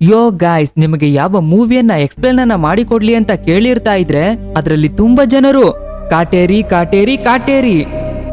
ಯೋ guys, ನಿಮಗೆ ಯಾವ ಮೂವಿಯನ್ನ explain ಅನ್ನ ಮಾಡಿಕೊಡ್ಲಿ ಅಂತ ಕೇಳಿರ್ತಾ ಇದ್ರೆ, ಅದರಲ್ಲಿ ತುಂಬಾ ಜನರು, ಕಾಟೇರಿ ಕಾಟೇರಿ ಕಾಟೇರಿ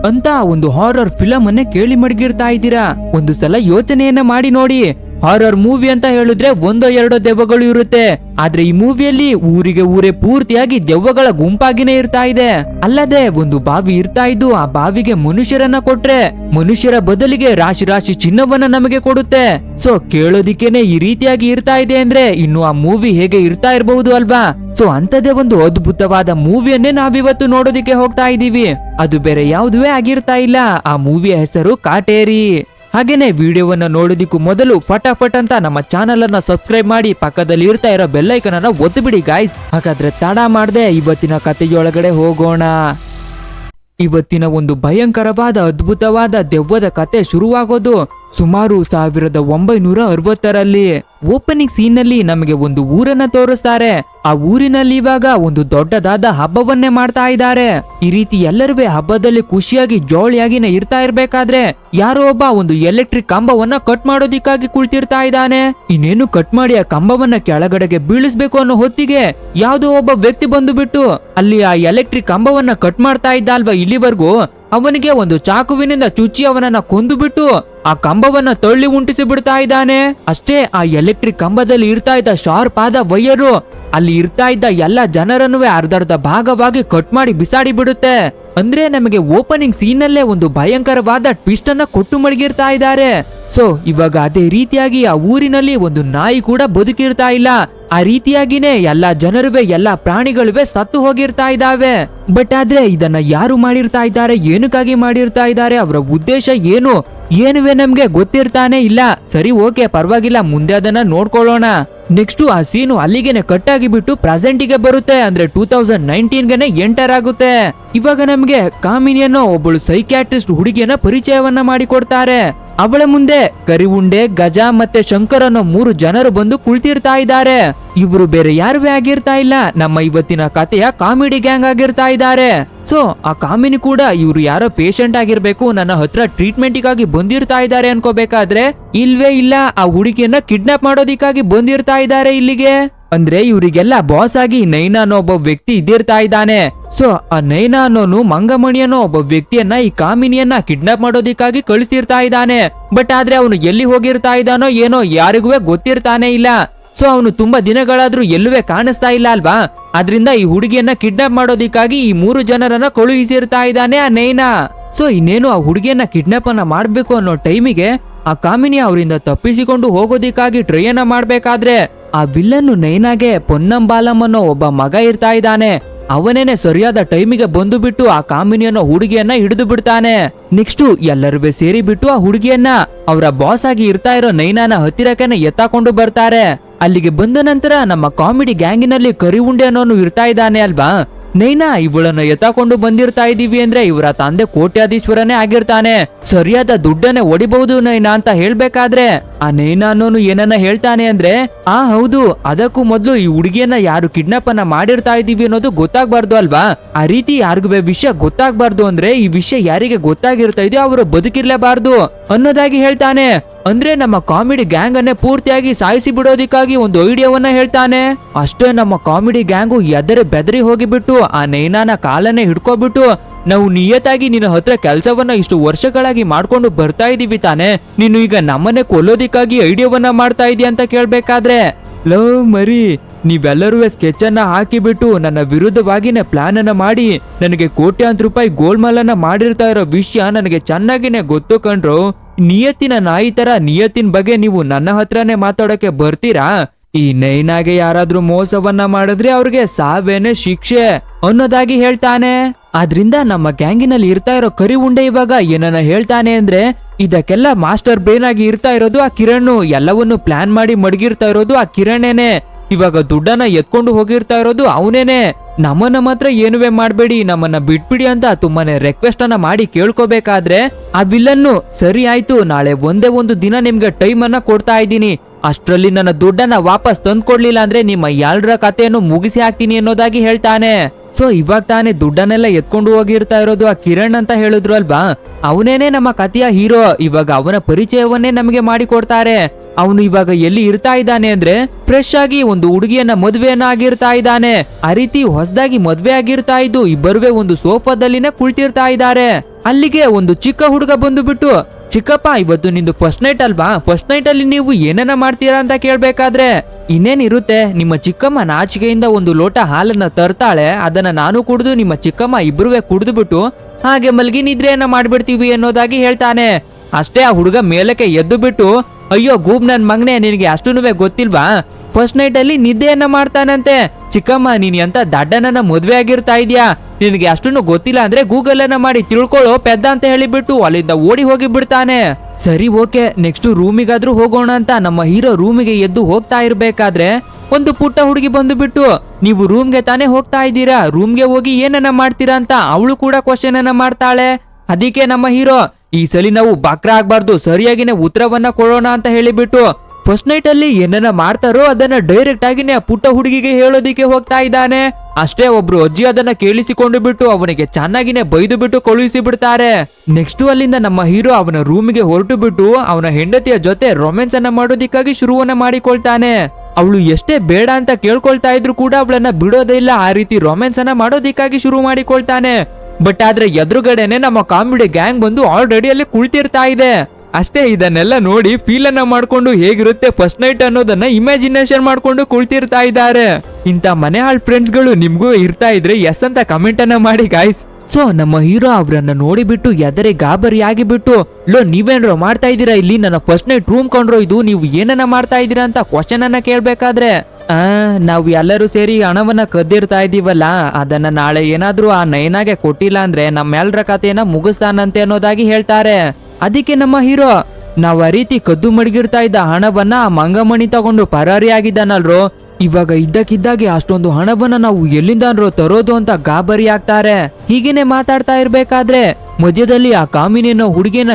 ಅಂತ ಒಂದು ಹಾರರ್ ಫಿಲಮ್ ಅನ್ನೇ ಕೇಳಿ ಮಡಗಿರ್ತಾ ಇದ್ದೀರಾ? ಒಂದು ಸಲ ಯೋಚನೆಯನ್ನ ಮಾಡಿ ನೋಡಿ. ಹಾರರ್ ಮೂವಿ ಅಂತ ಹೇಳಿದ್ರೆ ಒಂದೋ ಎರಡೋ ದೆವ್ವಗಳು ಇರುತ್ತೆ. ಆದ್ರೆ ಈ ಮೂವಿಯಲ್ಲಿ ಊರಿಗೆ ಊರೇ ಪೂರ್ತಿಯಾಗಿ ದೆವ್ವಗಳ ಗುಂಪಾಗಿನೇ ಇರ್ತಾ ಇದೆ. ಅಲ್ಲದೆ ಒಂದು ಬಾವಿ ಇರ್ತಾ ಇದ್ದು ಆ ಬಾವಿಗೆ ಮನುಷ್ಯರನ್ನ ಕೊಟ್ರೆ ಮನುಷ್ಯರ ಬದಲಿಗೆ ರಾಶಿ ರಾಶಿ ಚಿನ್ನವನ್ನ ನಮಗೆ ಕೊಡುತ್ತೆ. ಸೊ ಕೇಳೋದಿಕ್ಕೇನೆ ಈ ರೀತಿಯಾಗಿ ಇರ್ತಾ ಇದೆ ಅಂದ್ರೆ ಇನ್ನು ಆ ಮೂವಿ ಹೇಗೆ ಇರ್ತಾ ಇರಬಹುದು ಅಲ್ವಾ? ಸೊ ಅಂತದೇ ಒಂದು ಅದ್ಭುತವಾದ ಮೂವಿಯನ್ನೇ ನಾವಿವತ್ತು ನೋಡೋದಿಕ್ಕೆ ಹೋಗ್ತಾ ಇದೀವಿ. ಅದು ಬೇರೆ ಯಾವುದುವೇ ಆಗಿರ್ತಾ ಇಲ್ಲ. ಆ ಮೂವಿಯ ಹೆಸರು ಕಾಟೇರಿ. ಹಾಗೇನೆ ವಿಡಿಯೋವನ್ನು ನೋಡೋದಿಕ್ಕೂ ಮೊದಲು ಫಟಾಫಟ್ ಅಂತ ನಮ್ಮ ಚಾನಲ್ ಅನ್ನ ಸಬ್ಸ್ಕ್ರೈಬ್ ಮಾಡಿ ಪಕ್ಕದಲ್ಲಿ ಇರ್ತಾ ಇರೋ ಬೆಲ್ಲೈಕನ್ ಅನ್ನ ಒತ್ತು ಬಿಡಿ ಗಾಯ್ಸ್ ಹಾಗಾದ್ರೆ ತಡ ಮಾಡದೆ ಇವತ್ತಿನ ಕಥೆಯೊಳಗಡೆ ಹೋಗೋಣ. ಇವತ್ತಿನ ಒಂದು ಭಯಂಕರವಾದ, ಅದ್ಭುತವಾದ ದೆವ್ವದ ಕತೆ ಶುರುವಾಗೋದು. ಸುಮಾರು ಸಾವಿರದ ಒಂಬೈನೂರ ಅರವತ್ತರಲ್ಲಿ. ಓಪನಿಂಗ್ ಸೀನ್ನಲ್ಲಿ ನಮಗೆ ಒಂದು ಊರನ್ನ ತೋರಿಸ್ತಾರೆ. ಆ ಊರಿನಲ್ಲಿ ಇವಾಗ ಒಂದು ದೊಡ್ಡದಾದ ಹಬ್ಬವನ್ನೇ ಮಾಡ್ತಾ ಇದ್ದಾರೆ. ಈ ರೀತಿ ಎಲ್ಲರೂ ಹಬ್ಬದಲ್ಲಿ ಖುಷಿಯಾಗಿ, ಜೋಳಿಯಾಗಿನ ಇರ್ತಾ ಇರ್ಬೇಕಾದ್ರೆ ಯಾರೋ ಒಬ್ಬ ಒಂದು ಎಲೆಕ್ಟ್ರಿಕ್ ಕಂಬವನ್ನ ಕಟ್ ಮಾಡೋದಿಕ್ಕಾಗಿ ಕುಳಿತಿರ್ತಾ ಇದ್ದಾನೆ. ಇನ್ನೇನು ಕಟ್ ಮಾಡಿ ಆ ಕಂಬವನ್ನ ಕೆಳಗಡೆಗೆ ಬೀಳಿಸ್ಬೇಕು ಅನ್ನೋ ಹೊತ್ತಿಗೆ ಯಾವ್ದೋ ಒಬ್ಬ ವ್ಯಕ್ತಿ ಬಂದು ಬಿಟ್ಟು ಅಲ್ಲಿ ಆ ಎಲೆಕ್ಟ್ರಿಕ್ ಕಂಬವನ್ನ ಕಟ್ ಮಾಡ್ತಾ ಇದ್ದ ಅಲ್ವಾ ಇಲ್ಲಿವರೆಗೂ? ಅವನಿಗೆ ಒಂದು ಚಾಕುವಿನಿಂದ ಚುಚ್ಚಿ ಅವನನ್ನ ಕೊಂದು ಆ ಕಂಬವನ್ನ ತಳ್ಳಿ ಉಂಟಿಸಿ ಬಿಡ್ತಾ ಇದ್ದಾನೆ. ಅಷ್ಟೇ ಆ ಎಲೆಕ್ಟ್ರಿಕ್ ಕಂಬದಲ್ಲಿ ಇರ್ತಾ ಇದ್ದ ಶಾರ್ಪ್ ಆದ ವೈಯರು ಅಲ್ಲಿ ಇರ್ತಾ ಇದ್ದ ಎಲ್ಲ ಜನರನ್ನು ಅರ್ಧರ್ಧ ಭಾಗವಾಗಿ ಕಟ್ ಮಾಡಿ ಬಿಸಾಡಿ ಬಿಡುತ್ತೆ. ಅಂದ್ರೆ ನಮಗೆ ಓಪನಿಂಗ್ ಸೀನ್ ಅಲ್ಲೇ ಒಂದು ಭಯಂಕರವಾದ ಟ್ವಿಸ್ಟ್ ಅನ್ನ ಕೊಟ್ಟು ಮಡಗಿರ್ತಾ ಇದ್ದಾರೆ. ಸೊ ಇವಾಗ ಅದೇ ರೀತಿಯಾಗಿ ಆ ಊರಿನಲ್ಲಿ ಒಂದು ನಾಯಿ ಕೂಡ ಬದುಕಿರ್ತಾ ಇಲ್ಲ. ಆ ರೀತಿಯಾಗಿನೇ ಎಲ್ಲಾ ಜನರುವೆ, ಎಲ್ಲಾ ಪ್ರಾಣಿಗಳುವೆ ಸತ್ತು ಹೋಗಿರ್ತಾ ಇದಾವೆ ಬಟ್ ಆದ್ರೆ ಇದನ್ನ ಯಾರು ಮಾಡಿರ್ತಾ ಇದ್ದಾರೆ, ಏನಕ್ಕಾಗಿ ಮಾಡಿರ್ತಾ ಇದ್ದಾರೆ, ಅವರ ಉದ್ದೇಶ ಏನು? ಏನುವೆ ನಮ್ಗೆ ಗೊತ್ತಿರ್ತಾನೆ ಇಲ್ಲ. ಸರಿ, ಓಕೆ, ಪರವಾಗಿಲ್ಲ, ಮುಂದೆ ಅದನ್ನ ನೋಡ್ಕೊಳ್ಳೋಣ. ನೆಕ್ಸ್ಟ್ ಆ ಸೀನು ಅಲ್ಲಿಗೆನೆ ಕಟ್ ಆಗಿ ಬಿಟ್ಟು ಪ್ರೆಸೆಂಟಿಗೆ ಬರುತ್ತೆ. ಅಂದ್ರೆ ಟೂ ತೌಸಂಡ್ ನೈನ್ಟೀನ್ಗೆನೆ ಎಂಟರ್ ಆಗುತ್ತೆ. ಇವಾಗ ನಮ್ಗೆ ಕಾಮಿನಿಯನ್ನು ಒಬ್ಬಳು ಸೈಕ್ಯಾಟ್ರಿಸ್ಟ್ ಹುಡುಗಿಯನ್ನ ಪರಿಚಯವನ್ನ ಮಾಡಿಕೊಡ್ತಾರೆ. ಅವಳ ಮುಂದೆ ಕರಿವುಂಡೆ, ಗಜ ಮತ್ತೆ ಶಂಕರ್ ಅನ್ನೋ ಮೂರು ಜನರು ಬಂದು ಕುಳಿತಿರ್ತಾ ಇದ್ದಾರೆ. ಇವರು ಬೇರೆ ಯಾರುವೇ ಆಗಿರ್ತಾ ಇಲ್ಲ. ನಮ್ಮ ಇವತ್ತಿನ ಕಥೆಯ ಕಾಮಿಡಿ ಗ್ಯಾಂಗ್ ಆಗಿರ್ತಾ ಇದ್ದಾರೆ. ಸೊ, ಆ ಕಾಮಿನಿ ಕೂಡ ಇವ್ರು ಯಾರೋ ಪೇಷಂಟ್ ಆಗಿರ್ಬೇಕು, ನನ್ನ ಹತ್ರ ಟ್ರೀಟ್ಮೆಂಟಿಗಾಗಿ ಬಂದಿರ್ತಾ ಇದ್ದಾರೆ ಅನ್ಕೋಬೇಕಾದ್ರೆ, ಇಲ್ವೇ ಇಲ್ಲ, ಆ ಹುಡುಗಿಯನ್ನ ಕಿಡ್ನಾಪ್ ಮಾಡೋದಿಕ್ಕಾಗಿ ಬಂದಿರ್ತಾ ಇದ್ದಾರೆ ಇಲ್ಲಿಗೆ. ಅಂದ್ರೆ ಇವರಿಗೆಲ್ಲ ಬಾಸ್ ಆಗಿ ನೈನಾ ಅನ್ನೋ ಒಬ್ಬ ವ್ಯಕ್ತಿ ಇದ್ದಿರ್ತಾ ಇದ್ದಾನೆ. ಸೊ ಆ ನೈನಾ ಅನ್ನೋನು ಮಂಗಮಣಿ ಅನ್ನೋ ಒಬ್ಬ ವ್ಯಕ್ತಿಯನ್ನ ಈ ಕಾಮಿನಿಯನ್ನ ಕಿಡ್ನಾಪ್ ಮಾಡೋದಿಕ್ಕಾಗಿ ಕಳಿಸಿರ್ತಾ ಇದ್ದಾನೆ. ಬಟ್ ಆದ್ರೆ ಅವನು ಎಲ್ಲಿ ಹೋಗಿರ್ತಾ ಇದ್ದಾನೋ ಏನೋ ಯಾರಿಗೂ ಗೊತ್ತಿರ್ತಾನೆ ಇಲ್ಲ. ಸೊ ಅವನು ತುಂಬಾ ದಿನಗಳಾದ್ರೂ ಎಲ್ಲುವೆ ಕಾಣಿಸ್ತಾ ಇಲ್ಲ ಅಲ್ವಾ? ಅದ್ರಿಂದ ಈ ಹುಡುಗಿಯನ್ನ ಕಿಡ್ನಾಪ್ ಮಾಡೋದಿಕ್ಕಾಗಿ ಈ ಮೂರು ಜನರನ್ನ ಕಳುಹಿಸಿರ್ತಾ ಇದ್ದಾನೆ ಆ ನೈನಾ. ಸೊ ಇನ್ನೇನು ಆ ಹುಡುಗಿಯನ್ನ ಕಿಡ್ನಾಪ್ ಅನ್ನ ಮಾಡ್ಬೇಕು ಅನ್ನೋ ಟೈಮಿಗೆ ಆ ಕಾಮಿನಿ ಅವರಿಂದ ತಪ್ಪಿಸಿಕೊಂಡು ಹೋಗೋದಿಕ್ಕಾಗಿ ಟ್ರೈ ಅನ್ನ ಮಾಡ್ಬೇಕಾದ್ರೆ ಆ ವಿಲ್ಲನ್ನು ನೈನಾಗೆ ಪೊನ್ನಂಬಾಲಂ ಅನ್ನೋ ಒಬ್ಬ ಮಗ ಇರ್ತಾ ಇದ್ದಾನೆ. ಅವನೇನೆ ಸರಿಯಾದ ಟೈಮಿಗೆ ಬಂದು ಬಿಟ್ಟು ಆ ಕಾಮಿನಿ ಅನ್ನೋ ಹುಡುಗಿಯನ್ನ ಹಿಡಿದು ಬಿಡ್ತಾನೆ. ನೆಕ್ಸ್ಟ್ ಎಲ್ಲರೂ ಸೇರಿ ಬಿಟ್ಟು ಆ ಹುಡುಗಿಯನ್ನ ಅವರ ಬಾಸ್ ಆಗಿ ಇರ್ತಾ ಇರೋ ನೈನಾನ ಹತ್ತಿರಕ್ಕೆ ಎತ್ತಾಕೊಂಡು ಬರ್ತಾರೆ. ಅಲ್ಲಿಗೆ ಬಂದ ನಂತರ ನಮ್ಮ ಕಾಮಿಡಿ ಗ್ಯಾಂಗಿನಲ್ಲಿ ಕರಿ ಉಂಡೆ ಅನ್ನೋನು ಇರ್ತಾ ಇದ್ದಾನೆ ಅಲ್ವಾ? ನೈನಾ, ಇವಳನ್ನ ಎತ್ತಾಕೊಂಡು ಬಂದಿರ್ತಾ ಇದೀವಿ ಅಂದ್ರೆ ಇವರ ತಂದೆ ಕೋಟ್ಯಾಧೀಶ್ವರನೇ ಆಗಿರ್ತಾನೆ. ಸರಿಯಾದ ದುಡ್ಡನ್ನೇ ಒಡಿಬಹುದು ನೈನಾ ಅಂತ ಹೇಳ್ಬೇಕಾದ್ರೆ, ಆ ನೈನಾ ಅನ್ನೋನು ಏನನ್ನ ಹೇಳ್ತಾನೆ ಅಂದ್ರೆ, ಆ ಹೌದು, ಅದಕ್ಕೂ ಮೊದ್ಲು ಈ ಹುಡುಗಿಯನ್ನ ಯಾರು ಕಿಡ್ನಾಪ್ ಅನ್ನ ಮಾಡಿರ್ತಾ ಇದೀವಿ ಅನ್ನೋದು ಗೊತ್ತಾಗ್ಬಾರ್ದು ಅಲ್ವಾ? ಆ ರೀತಿ ಯಾರಿಗೂ ವಿಷಯ ಗೊತ್ತಾಗ್ಬಾರ್ದು ಅಂದ್ರೆ ಈ ವಿಷಯ ಯಾರಿಗೆ ಗೊತ್ತಾಗಿರ್ತಾ ಇದೆಯೋ ಅವರು ಬದುಕಿರ್ಲೇಬಾರ್ದು ಅನ್ನೋದಾಗಿ ಹೇಳ್ತಾನೆ. ಅಂದ್ರೆ ನಮ್ಮ ಕಾಮಿಡಿ ಗ್ಯಾಂಗ್ ಅನ್ನೇ ಪೂರ್ತಿಯಾಗಿ ಸಾಯಿಸಿ ಬಿಡೋದಿಕ್ಕಾಗಿ ಒಂದು ಐಡಿಯಾವನ್ನ ಹೇಳ್ತಾನೆ. ಅಷ್ಟೇ ನಮ್ಮ ಕಾಮಿಡಿ ಗ್ಯಾಂಗು ಎದರೆ ಬೆದರಿ ಹೋಗಿಬಿಟ್ಟು, ಆ ನೈನಾನ ಕಾಲನ್ನೇ ಹಿಡ್ಕೊಬಿಟ್ಟು, ನಾವು ನಿಯತ್ತಾಗಿ ನಿನ್ನ ಹತ್ರ ಕೆಲಸವನ್ನ ಇಷ್ಟು ವರ್ಷಗಳಾಗಿ ಮಾಡ್ಕೊಂಡು ಬರ್ತಾ ಇದೀವಿ ತಾನೆ. ನೀನು ಈಗ ನಮ್ಮನ್ನೇ ಕೊಲ್ಲೋದಿಕ್ಕಾಗಿ ಐಡಿಯಾವನ್ನ ಮಾಡ್ತಾ ಇದೀಯ ಅಂತ ಕೇಳ್ಬೇಕಾದ್ರೆ. ಲವ್ ಮರಿ, ನೀವೆಲ್ಲರೂ ಸ್ಕೆಚ್ ಅನ್ನ ಹಾಕಿಬಿಟ್ಟು ನನ್ನ ವಿರುದ್ಧವಾಗಿನೇ ಪ್ಲಾನ್ ಅನ್ನ ಮಾಡಿ, ನನಗೆ ಕೋಟ್ಯಾಂತರ ರೂಪಾಯಿ ಗೋಲ್ಮಾಲ್ ಅನ್ನ ಮಾಡಿರ್ತಾ ಇರೋ ವಿಷಯ ನನಗೆ ಚೆನ್ನಾಗಿನೇ ಗೊತ್ತು ಕಣ್ರು. ನಿಯತ್ತಿನ ನಾಯಿ ತರ ನಿಯತ್ತಿನ ಬಗ್ಗೆ ನೀವು ನನ್ನ ಹತ್ರನೇ ಮಾತಾಡೋಕೆ ಬರ್ತೀರಾ? ಈ ನೈನಾಗೆ ಯಾರಾದ್ರೂ ಮೋಸವನ್ನ ಮಾಡಿದ್ರೆ ಅವ್ರಿಗೆ ಸಾವೇನೆ ಶಿಕ್ಷೆ ಅನ್ನೋದಾಗಿ ಹೇಳ್ತಾನೆ. ಅದ್ರಿಂದ ನಮ್ಮ ಗ್ಯಾಂಗಿನಲ್ಲಿ ಇರ್ತಾ ಇರೋ ಕರಿ ಉಂಡೆ ಇವಾಗ ಏನನ್ನ ಹೇಳ್ತಾನೆ ಅಂದ್ರೆ ಇದಕ್ಕೆಲ್ಲ ಮಾಸ್ಟರ್ ಬ್ರೇನ್ ಆಗಿ ಇರ್ತಾ ಇರೋದು ಆ ಕಿರಣ್ ಎಲ್ಲವನ್ನು ಪ್ಲಾನ್ ಮಾಡಿ ಮಡಗಿರ್ತಾ ಇರೋದು ಆ ಕಿರಣೇನೆ ಇವಾಗ ದುಡ್ಡನ್ನ ಎತ್ಕೊಂಡು ಹೋಗಿರ್ತಾ ಇರೋದು ಅವನೇನೆ. ನಮ್ಮನ್ನ ಮಾತ್ರ ಏನುವೆ ಮಾಡಬೇಡಿ, ನಮ್ಮನ್ನ ಬಿಟ್ಬಿಡಿ ಅಂತ ತುಂಬಾನೇ ರಿಕ್ವೆಸ್ಟ್ ಅನ್ನ ಮಾಡಿ ಕೇಳ್ಕೋಬೇಕಾದ್ರೆ ಆ ವಿಲನ್ನು ಸರಿ ಆಯ್ತು, ನಾಳೆ ಒಂದೇ ಒಂದು ದಿನ ನಿಮ್ಗೆ ಟೈಮ್ ಅನ್ನ ಕೊಡ್ತಾ ಇದ್ದೀನಿ. ಅಷ್ಟರಲ್ಲಿ ನನ್ನ ದುಡ್ಡನ್ನ ವಾಪಸ್ ತಂದ್ಕೊಡ್ಲಿಲ್ಲ ಅಂದ್ರೆ ನಿಮ್ಮ ಎಲ್ರ ಕಥೆಯನ್ನು ಮುಗಿಸಿ ಹಾಕ್ತೀನಿ ಅನ್ನೋದಾಗಿ ಹೇಳ್ತಾನೆ. ಸೊ ಇವಾಗ ತಾನೇ ದುಡ್ಡನ್ನೆಲ್ಲ ಎತ್ಕೊಂಡು ಹೋಗಿರ್ತಾ ಇರೋದು ಆ ಕಿರಣ್ ಅಂತ ಹೇಳಿದ್ರು ಅಲ್ವಾ? ಅವನೇನೆ ನಮ್ಮ ಕಥೆಯ ಹೀರೋ, ಇವಾಗ ಅವನ ಪರಿಚಯವನ್ನೇ ನಮಗೆ ಮಾಡಿಕೊಡ್ತಾರೆ. ಅವನು ಇವಾಗ ಎಲ್ಲಿ ಇರ್ತಾ ಇದ್ದಾನೆ ಅಂದ್ರೆ ಫ್ರೆಶ್ ಆಗಿ ಒಂದು ಹುಡುಗಿಯನ್ನ ಮದುವೆಯನ್ನ ಆಗಿರ್ತಾ ಇದ್ದಾನೆ. ಆ ರೀತಿ ಹೊಸದಾಗಿ ಮದ್ವೆ ಆಗಿರ್ತಾ ಇದ್ದು ಇಬ್ಬರುವೆ ಒಂದು ಸೋಫಾದಲ್ಲಿನ ಕುಳಿತಿರ್ತಾ ಇದ್ದಾರೆ. ಅಲ್ಲಿಗೆ ಒಂದು ಚಿಕ್ಕ ಹುಡುಗ ಬಂದು ಬಿಟ್ಟು ಚಿಕ್ಕಪ್ಪ, ಇವತ್ತು ನಿಂದು ಫಸ್ಟ್ ನೈಟ್ ಅಲ್ವಾ? ಫಸ್ಟ್ ನೈಟ್ ಅಲ್ಲಿ ನೀವು ಏನನ್ನ ಮಾಡ್ತೀರಾ ಅಂತ ಕೇಳ್ಬೇಕಾದ್ರೆ ಇನ್ನೇನಿರುತ್ತೆ ನಿಮ್ಮ ಚಿಕ್ಕಮ್ಮ ನಾಚಿಕೆಯಿಂದ ಒಂದು ಲೋಟ ಹಾಲನ್ನ ತರ್ತಾಳೆ, ಅದನ್ನ ನಾನು ಕುಡಿದು ನಿಮ್ಮ ಚಿಕ್ಕಮ್ಮ ಇಬ್ಬರುವೆ ಕುಡಿದು ಬಿಟ್ಟು ಹಾಗೆ ಮಲ್ಗಿ ನಿದ್ರೆಯನ್ನ ಮಾಡ್ಬಿಡ್ತೀವಿ ಅನ್ನೋದಾಗಿ ಹೇಳ್ತಾನೆ. ಅಷ್ಟೇ ಆ ಹುಡುಗ ಮೇಲಕ್ಕೆ ಎದ್ದು ಬಿಟ್ಟು ಅಯ್ಯೋ ಗೂಬ್ ನನ್ ಮಗನೆ, ನಿನಗೆ ಅಷ್ಟೂ ಗೊತ್ತಿಲ್ವಾ? ಫಸ್ಟ್ ನೈಟ್ ಅಲ್ಲಿ ನಿದ್ದೆಯನ್ನ ಮಾಡ್ತಾನಂತೆ. ಚಿಕ್ಕಮ್ಮ, ನೀನ್ ಎಂತ ದಡ್ಡನನ್ನ ಮದುವೆ ಆಗಿರ್ತಾ ಇದ್ಯಾ? ನಿನಗೆ ಅಷ್ಟನ್ನು ಗೊತ್ತಿಲ್ಲ ಅಂದ್ರೆ ಗೂಗಲ್ ಅನ್ನ ಮಾಡಿ ತಿಳ್ಕೊಳ್ಳೋ ಪೆದ್ದ ಅಂತ ಹೇಳಿಬಿಟ್ಟು ಅಲ್ಲಿಂದ ಓಡಿ ಹೋಗಿ ಬಿಡ್ತಾನೆ. ಸರಿ, ಓಕೆ. ನೆಕ್ಸ್ಟ್ ರೂಮಿಗಾದ್ರೂ ಹೋಗೋಣ ಅಂತ ನಮ್ಮ ಹೀರೋ ರೂಮಿಗೆ ಎದ್ದು ಹೋಗ್ತಾ ಇರ್ಬೇಕಾದ್ರೆ ಒಂದು ಪುಟ್ಟ ಹುಡುಗಿ ಬಂದುಬಿಟ್ಟು, ನೀವು ರೂಮ್ಗೆ ತಾನೇ ಹೋಗ್ತಾ ಇದ್ದೀರಾ? ರೂಮ್ಗೆ ಹೋಗಿ ಏನನ್ನ ಮಾಡ್ತೀರಾ ಅಂತ? ಅವಳು ಕೂಡ ಕ್ವಶನ್ ಅನ್ನ ಮಾಡ್ತಾಳೆ. ಅದಕ್ಕೆ ನಮ್ಮ ಹೀರೋ ಈ ಸಲಿ ನಾವು ಬಕ್ರ ಆಗ್ಬಾರ್ದು, ಸರಿಯಾಗಿನೇ ಉತ್ತರವನ್ನ ಕೊಡೋಣ ಅಂತ ಹೇಳಿಬಿಟ್ಟು ಫಸ್ಟ್ ನೈಟ್ ಅಲ್ಲಿ ಏನನ್ನ ಮಾಡ್ತಾರೋ ಅದನ್ನ ಡೈರೆಕ್ಟ್ ಆಗಿನೇ ಪುಟ್ಟ ಹುಡುಗಿಗೆ ಹೇಳೋದಿಕ್ಕೆ ಹೋಗ್ತಾ ಇದ್ದಾನೆ. ಅಷ್ಟೇ ಒಬ್ರು ಅಜ್ಜಿ ಅದನ್ನ ಕೇಳಿಸಿಕೊಂಡು ಬಿಟ್ಟು ಅವನಿಗೆ ಚೆನ್ನಾಗಿನೇ ಬೈದು ಬಿಟ್ಟು ಕಳುಹಿಸಿ ಬಿಡ್ತಾರೆ. ನೆಕ್ಸ್ಟ್ ಅಲ್ಲಿಂದ ನಮ್ಮ ಹೀರೋ ಅವನ ರೂಮಿಗೆ ಹೊರಟು ಬಿಟ್ಟು ಅವನ ಹೆಂಡತಿಯ ಜೊತೆ ರೊಮ್ಯಾನ್ಸ್ ಅನ್ನ ಮಾಡೋದಿಕ್ಕಾಗಿ ಶುರುವನ್ನ ಮಾಡಿಕೊಳ್ತಾನೆ. ಅವಳು ಎಷ್ಟೇ ಬೇಡ ಅಂತ ಕೇಳ್ಕೊಳ್ತಾ ಇದ್ರು ಕೂಡ ಅವಳನ್ನ ಬಿಡೋದೇ ಇಲ್ಲ, ಆ ರೀತಿ ರೊಮ್ಯಾನ್ಸ್ ಅನ್ನ ಮಾಡೋದಿಕ್ಕಾಗಿ ಶುರು ಮಾಡಿಕೊಳ್ತಾನೆ. ಬಟ್ ಆದ್ರೆ ಎದುರುಗಡೆನೆ ನಮ್ಮ ಕಾಮಿಡಿ ಗ್ಯಾಂಗ್ ಬಂದು ಆಲ್ರೆಡಿ ಅಲ್ಲಿ ಕುಳಿತಿರ್ತಾ ಇದೆ. ಅಷ್ಟೇ, ಇದನ್ನೆಲ್ಲ ನೋಡಿ ಫೀಲ್ ಅನ್ನ ಮಾಡ್ಕೊಂಡು ಹೇಗಿರುತ್ತೆ ಫಸ್ಟ್ ನೈಟ್ ಅನ್ನೋದನ್ನ ಇಮ್ಯಾಜಿನೇಷನ್ ಮಾಡ್ಕೊಂಡು ಕುಳಿತಿರ್ತಾ ಇದ್ದಾರೆ. ಇಂತ ಮನೆ ಹಾಳ್ ಫ್ರೆಂಡ್ಸ್ಗಳು ನಿಮ್ಗೂ ಇರ್ತಾ ಇದ್ರೆ ಎಸ್ ಅಂತ ಕಮೆಂಟ್ ಅನ್ನ ಮಾಡಿ ಗಾಯ್ಸ್ ಸೊ ನಮ್ಮ ಹೀರೋ ಅವ್ರನ್ನ ನೋಡಿಬಿಟ್ಟು ಎದರೆ ಗಾಬರಿ ಆಗಿಬಿಟ್ಟು, ಲೋ, ನೀವೇನ್ರೋ ಮಾಡ್ತಾ ಇದ್ದೀರಾ ಇಲ್ಲಿ? ನನ್ನ ಫಸ್ಟ್ ನೈಟ್ ರೂಮ್ ಕೊಂಡ್ರೋ ಇದು, ನೀವು ಏನನ್ನ ಮಾಡ್ತಾ ಇದ್ದೀರಾ ಅಂತ ಕ್ವಶನ್ ಅನ್ನ ಕೇಳ್ಬೇಕಾದ್ರೆ. ಆ, ನಾವು ಎಲ್ಲರೂ ಸೇರಿ ಹಣವನ್ನ ಕದ್ದಿರ್ತಾ ಇದೀವಲ್ಲ ಅದನ್ನ ನಾಳೆ ಏನಾದ್ರೂ ಆ ನಯನಾಗೆ ಕೊಟ್ಟಿಲ್ಲ ಅಂದ್ರೆ ನಮ್ಮೆಲ್ಲರ ಕಥೆಯನ್ನ ಮುಗಿಸ್ತಾನಂತೆ ಅನ್ನೋದಾಗಿ ಹೇಳ್ತಾರೆ. ಅದಕ್ಕೆ ನಮ್ಮ ಹೀರೋ, ನಾವ್ ಆ ರೀತಿ ಕದ್ದು ಮಡಗಿರ್ತಾ ಇದ್ದ ಹಣವನ್ನ ಆ ಮಂಗಮಣಿ ತಗೊಂಡು ಪರಾರಿ ಆಗಿದ್ದಾನಲ್ರೋ, ಇವಾಗ ಇದ್ದಕ್ಕಿದ್ದಾಗೆ ಅಷ್ಟೊಂದು ಹಣವನ್ನ ನಾವು ಎಲ್ಲಿಂದಾನ್ರೋ ತರೋದು ಅಂತ ಗಾಬರಿ ಆಗ್ತಾರೆ. ಹೀಗೇನೆ ಮಾತಾಡ್ತಾ ಇರ್ಬೇಕಾದ್ರೆ, ಮಧ್ಯದಲ್ಲಿ ಆ ಕಾಮಿನಿನ ಹುಡುಗಿಯನ್ನ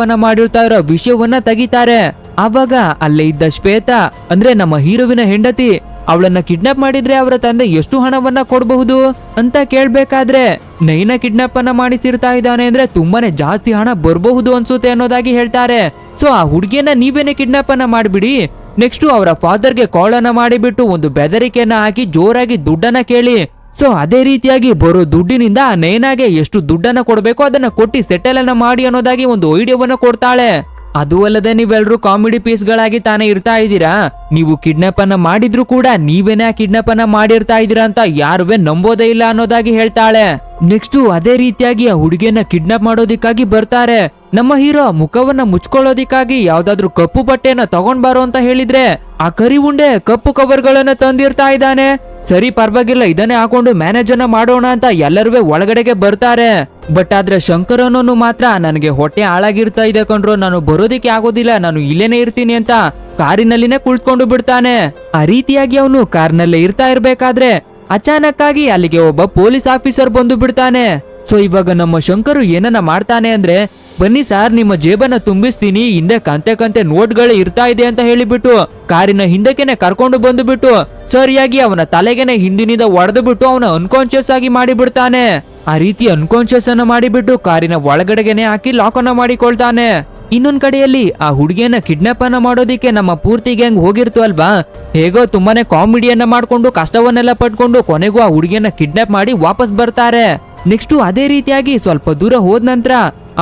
ಅನ್ನ ಮಾಡಿರ್ತಾ ಇರೋ ವಿಷಯವನ್ನ ತೆಗಿತಾರೆ. ಆವಾಗ ಅಲ್ಲೇ ಇದ್ದ ಶ್ವೇತಾ, ಅಂದ್ರೆ ನಮ್ಮ ಹೀರೋವಿನ ಹೆಂಡತಿ, ಅವಳನ್ನ ಕಿಡ್ನಾಪ್ ಮಾಡಿದ್ರೆ ಅವರ ತಂದೆ ಎಷ್ಟು ಹಣವನ್ನ ಕೊಡಬಹುದು ಅಂತ ಕೇಳ್ಬೇಕಾದ್ರೆ, ನೈನ ಕಿಡ್ನಾಪ್ ಅನ್ನ ಮಾಡಿಸಿರ್ತಾ ಇದ್ದಾನೆ ಅಂದ್ರೆ ತುಂಬಾನೇ ಜಾಸ್ತಿ ಹಣ ಬರಬಹುದು ಅನ್ಸುತ್ತೆ ಅನ್ನೋದಾಗಿ ಹೇಳ್ತಾರೆ. ಸೊ, ಆ ಹುಡುಗಿಯನ್ನ ನೀವೇನೆ ಕಿಡ್ನಾಪ್ ಅನ್ನ ಮಾಡ್ಬಿಡಿ, ನೆಕ್ಸ್ಟ್ ಅವರ ಫಾದರ್ಗೆ ಕಾಲ್ ಅನ್ನ ಮಾಡಿಬಿಟ್ಟು ಒಂದು ಬೆದರಿಕೆಯನ್ನ ಹಾಕಿ ಜೋರಾಗಿ ದುಡ್ಡನ್ನ ಕೇಳಿ. ಸೊ, ಅದೇ ರೀತಿಯಾಗಿ ಬರೋ ದುಡ್ಡಿನಿಂದ ನೈನಾಗೆ ಎಷ್ಟು ದುಡ್ಡನ್ನ ಕೊಡಬೇಕು ಅದನ್ನ ಕೊಟ್ಟಿ ಸೆಟಲ್ ಅನ್ನ ಮಾಡಿ ಅನ್ನೋದಾಗಿ ಒಂದು ಐಡಿಯಾವನ್ನ ಕೊಡ್ತಾಳೆ. ಅದು ಅಲ್ಲದೆ ನೀವೆಲ್ರೂ ಕಾಮಿಡಿ ಪೀಸ್ಗಳಾಗಿ ತಾನೇ ಇರ್ತಾ ಇದ್ದೀರಾ? ನೀವು ಕಿಡ್ನಾಪ್ ಅನ್ನ ಮಾಡಿದ್ರು ಕೂಡ ನೀವೇನೇ ಕಿಡ್ನಾಪ್ ಅನ್ನ ಮಾಡಿರ್ತಾ ಇದ್ದೀರಾ ಅಂತ ಯಾರುವೆ ನಂಬೋದೇ ಇಲ್ಲ ಅನ್ನೋದಾಗಿ ಹೇಳ್ತಾಳೆ. ನೆಕ್ಸ್ಟ್ ಅದೇ ರೀತಿಯಾಗಿ ಆ ಹುಡುಗಿಯನ್ನ ಕಿಡ್ನಾಪ್ ಮಾಡೋದಿಕ್ಕಾಗಿ ಬರ್ತಾರೆ. ನಮ್ಮ ಹೀರೋ ಮುಖವನ್ನ ಮುಚ್ಕೊಳ್ಳೋದಿಕ್ಕಾಗಿ ಯಾವ್ದಾದ್ರು ಕಪ್ಪು ಬಟ್ಟೆಯನ್ನ ತಗೊಂಡ್ ಬಾರೋ ಅಂತ ಹೇಳಿದ್ರೆ ಆ ಕರಿ ಉಂಡೆ ಕಪ್ಪು ಕವರ್ಗಳನ್ನ ತಂದಿರ್ತಾ ಇದ್ದಾನೆ. ಸರಿ ಪರವಾಗಿಲ್ಲ, ಇದನ್ನೇ ಹಾಕೊಂಡು ಮ್ಯಾನೇಜ್ ಅನ್ನ ಮಾಡೋಣ ಅಂತ ಎಲ್ಲರೂ ಒಳಗಡೆಗೆ ಬರ್ತಾರೆ. ಬಟ್ ಆದ್ರೆ ಅನ್ನೋನು ಮಾತ್ರ ನನಗೆ ಹೊಟ್ಟೆ ಹಾಳಾಗಿರ್ತಾ ಇದೆ ಕಂಡ್ರು ನಾನು ಬರೋದಿಕ್ಕೆ ಆಗೋದಿಲ್ಲ, ನಾನು ಇಲ್ಲೇನೆ ಇರ್ತೀನಿ ಅಂತ ಕಾರಿನಲ್ಲಿನೇ ಕುಳಿತುಕೊಂಡು ಬಿಡ್ತಾನೆ. ಆ ರೀತಿಯಾಗಿ ಅವನು ಕಾರ್ನಲ್ಲೇ ಇರ್ತಾ ಇರ್ಬೇಕಾದ್ರೆ ಅಚಾನಕ್ ಆಗಿ ಅಲ್ಲಿಗೆ ಒಬ್ಬ ಪೊಲೀಸ್ ಆಫೀಸರ್ ಬಂದು ಬಿಡ್ತಾನೆ. ಸೊ ಇವಾಗ ನಮ್ಮ ಶಂಕರು ಏನನ್ನ ಮಾಡ್ತಾನೆ ಅಂದ್ರೆ, ಬನ್ನಿ ಸಾರ್, ನಿಮ್ಮ ಜೇಬನ್ನ ತುಂಬಿಸ್ತೀನಿ, ಹಿಂದೆ ಕಂತೆ ಕಂತೆ ನೋಟ್ಗಳೇ ಇರ್ತಾ ಇದೆ ಅಂತ ಹೇಳಿಬಿಟ್ಟು, ಕಾರಿನ ಹಿಂದಕ್ಕೆನೆ ಕರ್ಕೊಂಡು ಬಂದು ಬಿಟ್ಟು ಸರಿಯಾಗಿ ಅವನ ತಲೆಗೆನೆ ಹಿಂದಿನಿಂದ ಒಡೆದು ಬಿಟ್ಟು ಅವನ ಅನ್ಕಾನ್ಶಿಯಸ್ ಆಗಿ ಮಾಡಿಬಿಡ್ತಾನೆ. ಆ ರೀತಿ ಅನ್ಕಾನ್ಶಿಯಸ್ ಅನ್ನ ಮಾಡಿಬಿಟ್ಟು ಕಾರಿನ ಒಳಗಡೆಗೆನೆ ಹಾಕಿ ಲಾಕ್ ಅನ್ನ ಮಾಡಿಕೊಳ್ತಾನೆ. ಇನ್ನೊಂದ್ ಕಡೆಯಲ್ಲಿ ಆ ಹುಡುಗಿಯನ್ನ ಕಿಡ್ನಾಪ್ ಅನ್ನ ಮಾಡೋದಿಕ್ಕೆ ನಮ್ಮ ಪೂರ್ತಿ ಗ್ಯಾಂಗ್ ಹೋಗಿರ್ತು ಅಲ್ವಾ? ಹೇಗೋ ತುಂಬಾನೇ ಕಾಮಿಡಿಯನ್ನ ಮಾಡ್ಕೊಂಡು, ಕಷ್ಟವನ್ನೆಲ್ಲ ಪಟ್ಕೊಂಡು ಕೊನೆಗೂ ಆ ಹುಡುಗಿಯನ್ನ ಕಿಡ್ನಾಪ್ ಮಾಡಿ ವಾಪಸ್ ಬರ್ತಾರೆ. ನೆಕ್ಸ್ಟ್ ಅದೇ ರೀತಿಯಾಗಿ ಸ್ವಲ್ಪ ದೂರ ಹೋದ ನಂತರ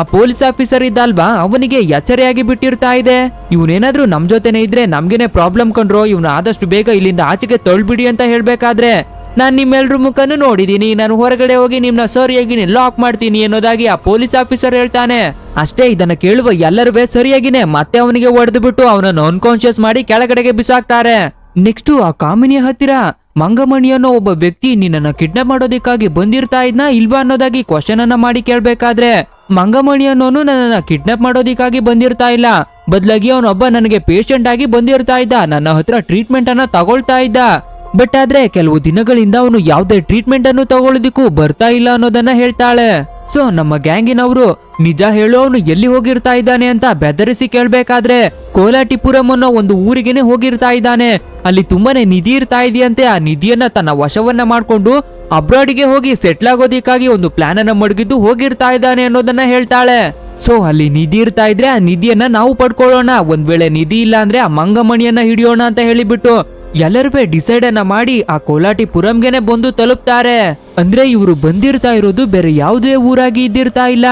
ಆ ಪೊಲೀಸ್ ಆಫೀಸರ್ ಇದ್ದಲ್ವಾ, ಅವನಿಗೆ ಎಚ್ಚರಿಯಾಗಿ ಬಿಟ್ಟಿರ್ತಾ ಇದೆ. ಇವನೇನಾದ್ರೂ ನಮ್ ಜೊತೆನೆ ಇದ್ರೆ ನಮ್ಗೇನೆ ಪ್ರಾಬ್ಲಮ್ ಕಂಡ್ರು, ಇವ್ನ ಆದಷ್ಟು ಬೇಗ ಇಲ್ಲಿಂದ ಆಚೆಗೆ ತೊಳ್ಬಿಡಿ ಅಂತ ಹೇಳ್ಬೇಕಾದ್ರೆ ನಾನ್ ನಿಮ್ಮೆಲ್ರ ಮುಖನು ನೋಡಿದೀನಿ, ನಾನು ಹೊರಗಡೆ ಹೋಗಿ ನಿಮ್ನ ಸರಿಯಾಗಿನೇ ಲಾಕ್ ಮಾಡ್ತೀನಿ ಅನ್ನೋದಾಗಿ ಆ ಪೊಲೀಸ್ ಆಫೀಸರ್ ಹೇಳ್ತಾನೆ. ಅಷ್ಟೇ ಇದನ್ನ ಕೇಳುವ ಎಲ್ಲರೂ ಸರಿಯಾಗಿನೆ ಮತ್ತೆ ಅವನಿಗೆ ಹೊಡೆದು ಬಿಟ್ಟು ಅವನನ್ನು ಅನ್ಕಾನ್ಶಿಯಸ್ ಮಾಡಿ ಕೆಳಗಡೆಗೆ ಬಿಸಾಕ್ತಾರೆ. ನೆಕ್ಸ್ಟ್ ಆ ಕಾಮಿನಿಯ ಹತ್ತಿರ ಮಂಗಮಣಿ ಅನ್ನೋ ಒಬ್ಬ ವ್ಯಕ್ತಿ ನಿನ್ನನ್ನ ಕಿಡ್ನಾಪ್ ಮಾಡೋದಕ್ಕಾಗಿ ಬಂದಿರ್ತಾ ಇದ್ನಾ ಇಲ್ವಾ ಅನ್ನೋದಾಗಿ ಕ್ವಶನ್ ಅನ್ನ ಮಾಡಿ ಕೇಳ್ಬೇಕಾದ್ರೆ ಮಂಗಮಣಿ ಅನ್ನೋನು ನನ್ನನ್ನ ಕಿಡ್ನಾಪ್ ಮಾಡೋದಿಕ್ಕಾಗಿ ಬಂದಿರ್ತಾ ಇಲ್ಲ. ಬದಲಾಗಿ ಅವನೊಬ್ಬ ನನಗೆ ಪೇಷಂಟ್ ಆಗಿ ಬಂದಿರ್ತಾ ಇದ್ದ, ನನ್ನ ಹತ್ರ ಟ್ರೀಟ್ಮೆಂಟ್ ಅನ್ನ ತಗೊಳ್ತಾ ಇದ್ದ. ಬಟ್ ಆದ್ರೆ ಕೆಲವು ದಿನಗಳಿಂದ ಅವನು ಯಾವುದೇ ಟ್ರೀಟ್ಮೆಂಟ್ ಅನ್ನು ತಗೊಳ್ಳೋದಿಕ್ಕೂ ಬರ್ತಾ ಇಲ್ಲ ಅನ್ನೋದನ್ನ ಹೇಳ್ತಾಳೆ. ಸೊ ನಮ್ಮ ಗ್ಯಾಂಗಿನವರು, ನಿಜ ಹೇಳು ಅವನು ಎಲ್ಲಿ ಹೋಗಿರ್ತಾ ಇದ್ದಾನೆ ಅಂತ ಬೆದರಿಸಿ ಕೇಳ್ಬೇಕಾದ್ರೆ ಕೋಲಾಟಿಪುರಂ ಅನ್ನೋ ಒಂದು ಊರಿಗೆನೆ ಹೋಗಿರ್ತಾ ಇದ್ದಾನೆ. ಅಲ್ಲಿ ತುಂಬಾನೇ ನಿಧಿ ಇರ್ತಾ ಇದೆಯಂತೆ. ಆ ನಿಧಿಯನ್ನ ತನ್ನ ವಶವನ್ನ ಮಾಡ್ಕೊಂಡು ಅಬ್ರಾಡಿಗೆ ಹೋಗಿ ಸೆಟ್ಲ್ ಆಗೋದಿಕ್ಕಾಗಿ ಒಂದು ಪ್ಲಾನ್ ಅನ್ನ ಮಡಗಿದ್ದು ಹೋಗಿರ್ತಾ ಇದ್ದಾನೆ ಅನ್ನೋದನ್ನ ಹೇಳ್ತಾಳೆ. ಸೊ ಅಲ್ಲಿ ನಿಧಿ ಇರ್ತಾ ಇದ್ರೆ ಆ ನಿಧಿಯನ್ನ ನಾವು ಪಡ್ಕೊಳ್ಳೋಣ. ಒಂದ್ ವೇಳೆ ನಿಧಿ ಇಲ್ಲ ಅಂದ್ರೆ ಆ ಮಂಗಮಣಿಯನ್ನ ಹಿಡಿಯೋಣ ಅಂತ ಹೇಳಿಬಿಟ್ಟು ಎಲ್ಲರೂ ಡಿಸೈಡ್ ಅನ್ನ ಮಾಡಿ ಆ ಕೋಲಾಟಿ ಪುರಂಗೆನೆ ಬಂದು ತಲುಪ್ತಾರೆ. ಅಂದ್ರೆ ಇವರು ಬಂದಿರ್ತಾ ಇರೋದು ಬೇರೆ ಯಾವುದೇ ಊರಾಗಿ ಇದ್ದಿರ್ತಾ ಇಲ್ಲ.